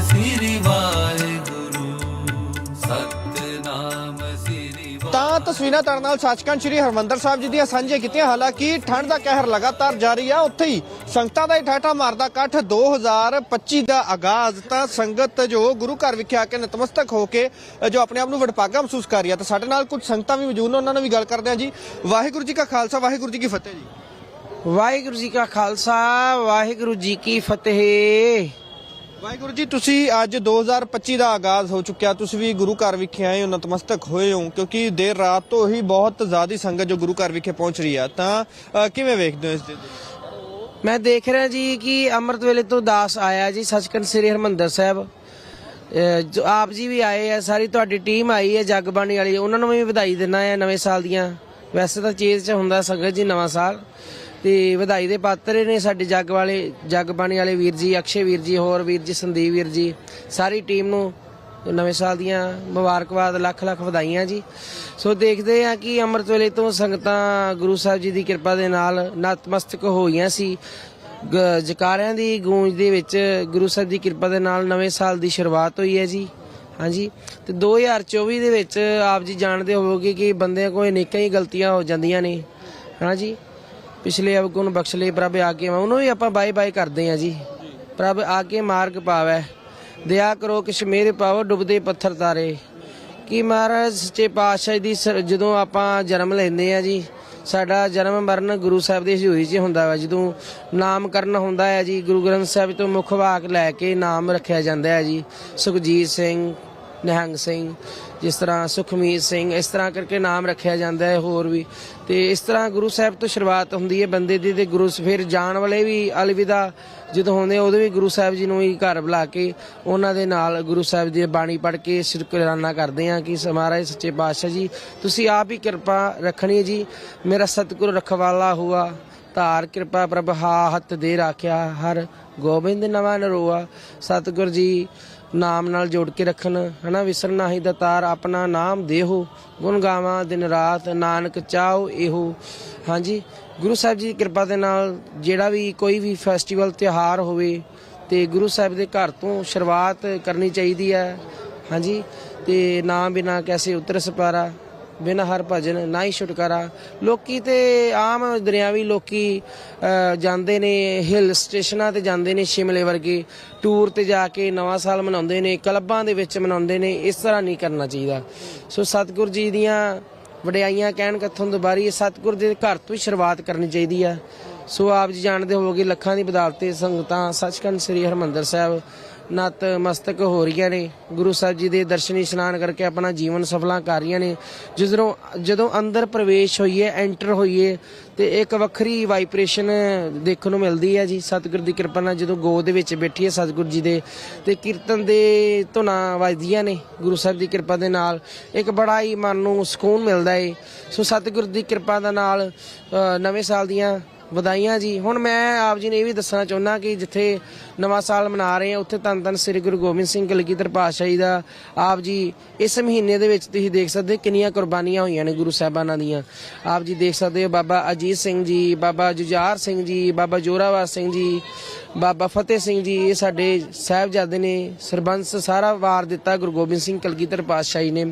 ਸ੍ਰੀ ਵਾਹਿਗੁਰੂ ਸਤਨਾਮ ਸ੍ਰੀ ਤਾਂ ਤਸਵੀਰਾਂ ਤੁਹਾਡੇ ਨਾਲ ਸੱਚਖੰਡ ਸ੍ਰੀ ਹਰਮੰਦਰ ਸਾਹਿਬ ਜੀ ਦੀਆਂ ਸਾਂਝੇ ਕੀਤੀਆਂ। ਹਾਲਾਂਕਿ ਠੰਡ ਦਾ ਕਹਿਰ ਲਗਾਤਾਰ ਜਾਰੀ ਆ। ਉੱਥੇ ਹੀ ਸੰਗਤਾਂ ਦਾ ਹੀ ਠਾਠਾ ਮਾਰਦਾ ਇਕੱਠ। 2025 ਦਾ ਆਗਾਜ਼ ਤਾਂ ਸੰਗਤ ਜੋ ਗੁਰੂ ਘਰ ਵਿਖੇ ਆ ਕੇ ਨਤਮਸਤਕ ਹੋ ਕੇ ਜੋ ਆਪਣੇ ਆਪ ਨੂੰ ਵਡਭਾਗਾ ਮਹਿਸੂਸ ਕਰ ਰਹੀ ਆ। ਤਾਂ ਸਾਡੇ ਨਾਲ ਕੁਝ ਸੰਗਤਾਂ ਵੀ ਮੌਜੂਦ ਨੇ। ਉਹਨਾਂ ਨਾਲ ਵੀ ਗੱਲ ਕਰਦੇ ਆ ਜੀ। ਵਾਹਿਗੁਰੂ ਜੀ ਕਾ ਖਾਲਸਾ ਵਾਹਿਗੁਰੂ ਜੀ ਕੀ ਫਤਿਹ ਜੀ। ਵਾਹਿਗੁਰੂ ਜੀ ਕਾ ਖਾਲਸਾ ਵਾਹਿਗੁਰੂ ਜੀ ਕੀ ਫਤਿਹ। ਵਾਹਿਗੁਰੂ ਜੀ ਤੁਸੀਂ ਅੱਜ 2025 ਦਾ ਆਗਾਜ਼ ਹੋ ਚੁੱਕਿਆ। ਤੁਸੀਂ ਵੀ ਗੁਰੂ ਘਰ ਵਿਖੇ ਆਏ ਹੋ ਨਤਮਸਤਕ ਹੋਏ ਹੋ ਕਿਉਂਕਿ ਦੇਰ ਰਾਤ ਤੋਂ ਹੀ ਬਹੁਤ ਜ਼ਿਆਦਾ ਸੰਗਤ ਜੋ ਗੁਰੂ ਘਰ ਵਿਖੇ ਪਹੁੰਚ ਰਹੀ ਆ। ਤਾਂ ਅ, ਕਿਵੇਂ ਵੇਖਦੇ ਹੋ ਇਸ ਦੇ ਮੈਂ ਦੇਖ ਰਿਹਾ ਜੀ ਕਿ ਅੰਮ੍ਰਿਤ ਵੇਲੇ ਤੋਂ ਦਾਸ ਆਇਆ ਜੀ ਸੱਚਖੰਡ ਸ੍ਰੀ ਹਰਮੰਦਰ ਸਾਹਿਬ। ਅਹ ਜੋ ਆਪ ਜੀ ਵੀ ਆਏ ਆ ਸਾਰੀ ਤੁਹਾਡੀ ਟੀਮ ਆਈ ਹੈ ਜਗਬਾਣੀ ਵਾਲੀ। ਉਹਨਾਂ ਨੂੰ ਵੀ ਵਧਾਈ ਦਿੰਦਾ ਹੈ ਨਵੇਂ ਸਾਲ ਦੀਆਂ। ਵੈਸੇ ਤਾਂ ਚੇਜ਼ 'ਚ ਹੁੰਦਾ ਸੰਗਤ ਜੀ ਨਵਾਂ ਸਾਲ। ਤੇ ਵਧਾਈ ਦੇ ਪਾਤਰ ਨੇ ਸਾਡੇ ਜੱਗ ਵਾਲੇ, ਜੱਗ ਬਾਣੀ ਵਾਲੇ ਵੀਰ ਜੀ, ਅਕਸ਼ੇ ਵੀਰ ਜੀ, ਹੋਰ ਵੀਰ ਜੀ, ਸੰਦੀਪ ਵੀਰ ਜੀ, ਸਾਰੀ ਟੀਮ ਨੂੰ ਨਵੇਂ ਸਾਲ ਦੀਆਂ ਮੁਬਾਰਕਬਾਦ, ਲੱਖ ਲੱਖ ਵਧਾਈਆਂ ਜੀ। ਸੋ ਦੇਖਦੇ ਆ ਕਿ ਅੰਮ੍ਰਿਤ ਵੇਲੇ ਤੋਂ ਸੰਗਤਾਂ ਗੁਰੂ ਸਾਹਿਬ ਜੀ ਦੀ ਕਿਰਪਾ ਦੇ ਨਾਲ ਨਤਮਸਤਕ ਹੋਈਆਂ ਸੀ। ਗ- ਜਕਾਰਿਆਂ ਦੀ ਗੂੰਜ ਦੇ ਵਿੱਚ ਗੁਰੂ ਸਾਹਿਬ ਦੀ ਕਿਰਪਾ ਦੇ ਨਾਲ ਨਵੇਂ ਸਾਲ ਦੀ ਸ਼ੁਰੂਆਤ ਹੋਈ ਹੈ ਜੀ। ਹਾਂਜੀ। ਤੇ 2024 ਦੇ ਵਿੱਚ ਆਪ ਜੀ ਜਾਣਦੇ ਹੋਵੋਗੇ ਕਿ ਬੰਦਿਆਂ ਕੋਲ ਅਨੇਕਾਂ ਹੀ ਗਲਤੀਆਂ ਹੋ ਜਾਂਦੀਆਂ ਨੇ। ਹਾਂਜੀ। ਪਿਛਲੇ ਅਵਗੁਣ ਬਖਸ਼ ਲਏ ਪ੍ਰਭ ਆ ਕੇ ਉਹਨੂੰ ਵੀ ਆਪਾਂ ਬਾਏ ਬਾਏ ਕਰਦੇ ਆ ਜੀ। ਪ੍ਰਭ ਆ ਕੇ ਮਾਰਗ ਪਾਵੈ, ਦਇਆ ਕਰੋ ਕਿਛ ਮੇਰੇ ਪਾਵੋ ਡੁੱਬਦੇ ਪੱਥਰ ਤਾਰੇ। ਕਿ ਮਹਾਰਾਜ ਸੱਚੇ ਪਾਤਸ਼ਾਹ ਦੀ ਸ- ਜਦੋਂ ਆਪਾਂ ਜਨਮ ਲੈਂਦੇ ਆ ਜੀ, ਸਾਡਾ ਜਨਮ ਮਰਨ ਗੁਰੂ ਸਾਹਿਬ ਦੀ ਹਜ਼ੂਰੀ 'ਚ ਹੁੰਦਾ ਵਾ, ਜਦੋਂ ਨਾਮਕਰਨ ਹੁੰਦਾ ਹੈ ਜੀ, ਗੁਰੂ ਗ੍ਰੰਥ ਸਾਹਿਬ ਤੋਂ ਮੁੱਖ ਵਾਕ ਲੈ ਕੇ ਨਾਮ ਰੱਖਿਆ ਜਾਂਦਾ ਹੈ ਜੀ, ਸੁਖਜੀਤ ਸਿੰਘ, ਨਿਹੰਗ ਸਿੰਘ। ਜਿਸ ਤਰ੍ਹਾਂ ਸੁਖਮੀਤ ਸਿੰਘ ਇਸ ਤਰ੍ਹਾਂ ਕਰਕੇ ਨਾਮ ਰੱਖਿਆ ਜਾਂਦਾ ਹੈ ਹੋਰ ਵੀ। ਤੇ ਇਸ ਤਰ੍ਹਾਂ ਗੁਰੂ ਸਾਹਿਬ ਤੋਂ ਸ਼ੁਰੂਆਤ ਹੁੰਦੀ ਹੈ ਬੰਦੇ ਦੀ ਤੇ ਗੁਰੂ ਫਿਰ ਜਾਣ ਵਾਲੇ ਵੀ ਅਲਵਿਦਾ ਜਦੋਂ ਹੁੰਦੇ ਆ, ਉਦੋਂ ਵੀ ਗੁਰੂ ਸਾਹਿਬ ਜੀ ਨੂੰ ਹੀ ਘਰ ਬੁਲਾ ਕੇ ਉਹਨਾਂ ਦੇ ਨਾਲ ਗੁਰੂ ਸਾਹਿਬ ਦੀ ਬਾਣੀ ਪੜ੍ਹ ਕੇ ਸ਼ੁਕਰਾਨਾ ਕਰਦੇ ਹਾਂ ਕਿ ਮਹਾਰਾਜ ਸੱਚੇ ਪਾਤਸ਼ਾਹ ਜੀ ਤੁਸੀਂ ਆਪ ਹੀ ਕਿਰਪਾ ਰੱਖਣੀ ਹੈ ਜੀ। ਮੇਰਾ ਸਤਿਗੁਰ ਰਖਵਾਲਾ ਹੁਆ ਧਾਰ ਕਿਰਪਾ ਪ੍ਰਭ ਹਾ ਹੱਥ ਦੇ ਰਾਖਿਆ ਹਰ ਗੋਬਿੰਦ ਨਵਾਂ ਨਰੋਆ। ਸਤਿਗੁਰ ਜੀ ਨਾਮ ਨਾਲ ਜੋੜ ਕੇ ਰੱਖਣ, ਹਨਾ? ਵਿਸਰਨਾ ਹੀ ਦਤਾਰ ਆਪਣਾ ਨਾਮ ਦੇਹੋ, ਗੁਣ ਗਾਵਾਂ ਦਿਨ ਰਾਤ, ਨਾਨਕ ਚਾਹੋ ਇਹੋ। ਹਾਂਜੀ, ਗੁਰੂ ਸਾਹਿਬ ਜੀ ਦੀ ਕਿਰਪਾ ਦੇ ਨਾਲ ਜਿਹੜਾ ਵੀ ਕੋਈ ਵੀ ਫੈਸਟੀਵਲ ਤਿਉਹਾਰ ਹੋਵੇ, ਤੇ ਗੁਰੂ ਸਾਹਿਬ ਦੇ ਘਰ ਤੋਂ ਸ਼ੁਰੂਆਤ ਕਰਨੀ ਚਾਹੀਦੀ ਹੈ। ਹਾਂਜੀ, ਤੇ ਨਾਮ ਬਿਨਾ ਕੈਸੇ ਉਤਰ ਸਪਾਰਾ। ਬਿਨ ਹਰ ਭਜਨ ਨਾ ਹੀ ਛੁਟਕਾਰਾ। ਲੋਕੀ ਤੇ ਆਮ ਦੁਨਿਆਵੀ ਲੋਕੀ ਅਹ, ਜਾਂਦੇ ਨੇ ਹਿਲ ਸਟੇਸ਼ਨਾਂ ਤੇ ਜਾਂਦੇ ਨੇ ਸ਼ਿਮਲੇ ਵਰਗੇ। ਟੂਰ ਤੇ ਜਾ ਕੇ ਨਵਾਂ ਸਾਲ ਮਨਾਉਂਦੇ ਨੇ ਕਲੱਬਾਂ ਦੇ ਵਿੱਚ ਮਨਾਉਂਦੇ ਨੇ ਇਸ ਤਰ੍ਹਾਂ ਨਹੀਂ ਕਰਨਾ ਚਾਹੀਦਾ। ਸੋ ਸਤਿਗੁਰ ਜੀ ਦੀਆਂ ਵਡਿਆਈਆਂ ਕਹਿਣ ਕੱਥੋਂ ਦੁਬਾਰੀ ਸਤਿਗੁਰ ਦੇ ਘਰ ਤੋਂ ਹੀ ਸ਼ੁਰੂਆਤ ਕਰਨੀ ਚਾਹੀਦੀ ਆ। ਸੋ ਆਪ ਜੀ ਜਾਣਦੇ ਹੋਵੋਗੇ ਲੱਖਾਂ ਦੀ ਬਦੌਲਤ ਸੰਗਤਾਂ ਸੱਚਖੰਡ ਸ੍ਰੀ ਹਰਮੰਦਰ ਸਾਹਿਬ ਨਤ ਮਸਤਕ ਹੋ ਰਹੀਆਂ ਨੇ। ਗੁਰੂ ਸਾਹਿਬ ਜੀ ਦੇ ਦਰਸ਼ਨ ਇਸ਼ਨਾਨ ਕਰਕੇ ਆਪਣਾ ਜੀਵਨ ਸਫਲਾ ਕਰ ਰਹੀਆਂ ਨੇ। ਜਦੋਂ ਜਦੋਂ ਅੰਦਰ ਪ੍ਰਵੇਸ਼ ਹੋਈਏ, ਐਂਟਰ ਹੋਈਏ, ਤੇ ਇੱਕ ਵੱਖਰੀ ਵਾਈਬ੍ਰੇਸ਼ਨ ਦੇਖਣ ਨੂੰ ਮਿਲਦੀ ਹੈ ਜੀ। ਸਤਿਗੁਰ ਦੀ ਕਿਰਪਾ ਨਾਲ ਜਦੋਂ ਗੋਦ ਦੇ ਵਿੱਚ ਬੈਠੀਏ ਸਤਿਗੁਰ ਜੀ ਦੇ, ਤੇ ਕੀਰਤਨ ਦੇ ਧੁਨਾਂ ਵੱਜਦੀਆਂ ਨੇ। ਗੁਰੂ ਸਾਹਿਬ ਦੀ ਕਿਰਪਾ ਦੇ ਨਾਲ ਇੱਕ ਬੜਾ ਹੀ ਮਨ ਨੂੰ ਸਕੂਨ ਮਿਲਦਾ ਏ। ਸੋ ਸਤਿਗੁਰ ਦੀ ਕਿਰਪਾ ਦੇ ਨਾਲ ਨਵੇਂ ਸਾਲ ਦੀਆਂ ਵਧਾਈਆਂ ਜੀ। ਹੁਣ ਮੈਂ ਆਪ ਜੀ ਨੇ ਇਹ ਵੀ ਦੱਸਣਾ ਚਾਹੁੰਦਾ ਕਿ ਜਿੱਥੇ ਨਵਾਂ ਸਾਲ ਮਨਾ ਰਹੇ ਆ, ਉੱਥੇ ਧੰਨ ਧੰਨ ਸ੍ਰੀ ਗੁਰੂ ਗੋਬਿੰਦ ਸਿੰਘ ਕਲਗੀਧਰ ਪਾਤਸ਼ਾਹ ਜੀ ਦਾ ਆਪ ਜੀ ਇਸ ਮਹੀਨੇ ਦੇ ਵਿੱਚ ਤੁਸੀਂ ਦੇਖ ਸਕਦੇ ਹੋ ਕਿੰਨੀਆਂ ਕੁਰਬਾਨੀਆਂ ਹੋਈਆਂ ਨੇ ਗੁਰੂ ਸਾਹਿਬਾਨਾਂ ਦੀਆਂ। ਆਪ ਜੀ ਦੇਖ ਸਕਦੇ ਹੋ ਬਾਬਾ ਅਜੀਤ ਸਿੰਘ ਜੀ, ਬਾਬਾ ਜੁਝਾਰ ਸਿੰਘ ਜੀ, ਬਾਬਾ ਜੋਰਾਵਰ ਸਿੰਘ ਜੀ, ਬਾਬਾ ਫਤਿਹ ਸਿੰਘ ਜੀ, ਇਹ ਸਾਡੇ ਸਾਹਿਬਜ਼ਾਦੇ ਨੇ ਸਰਬੰਸ ਸਾਰਾ ਵਾਰ ਦਿੱਤਾ ਗੁਰੂ ਗੋਬਿੰਦ ਸਿੰਘ ਕਲਗੀਧਰ ਪਾਤਸ਼ਾਹ ਜੀ ਨੇ।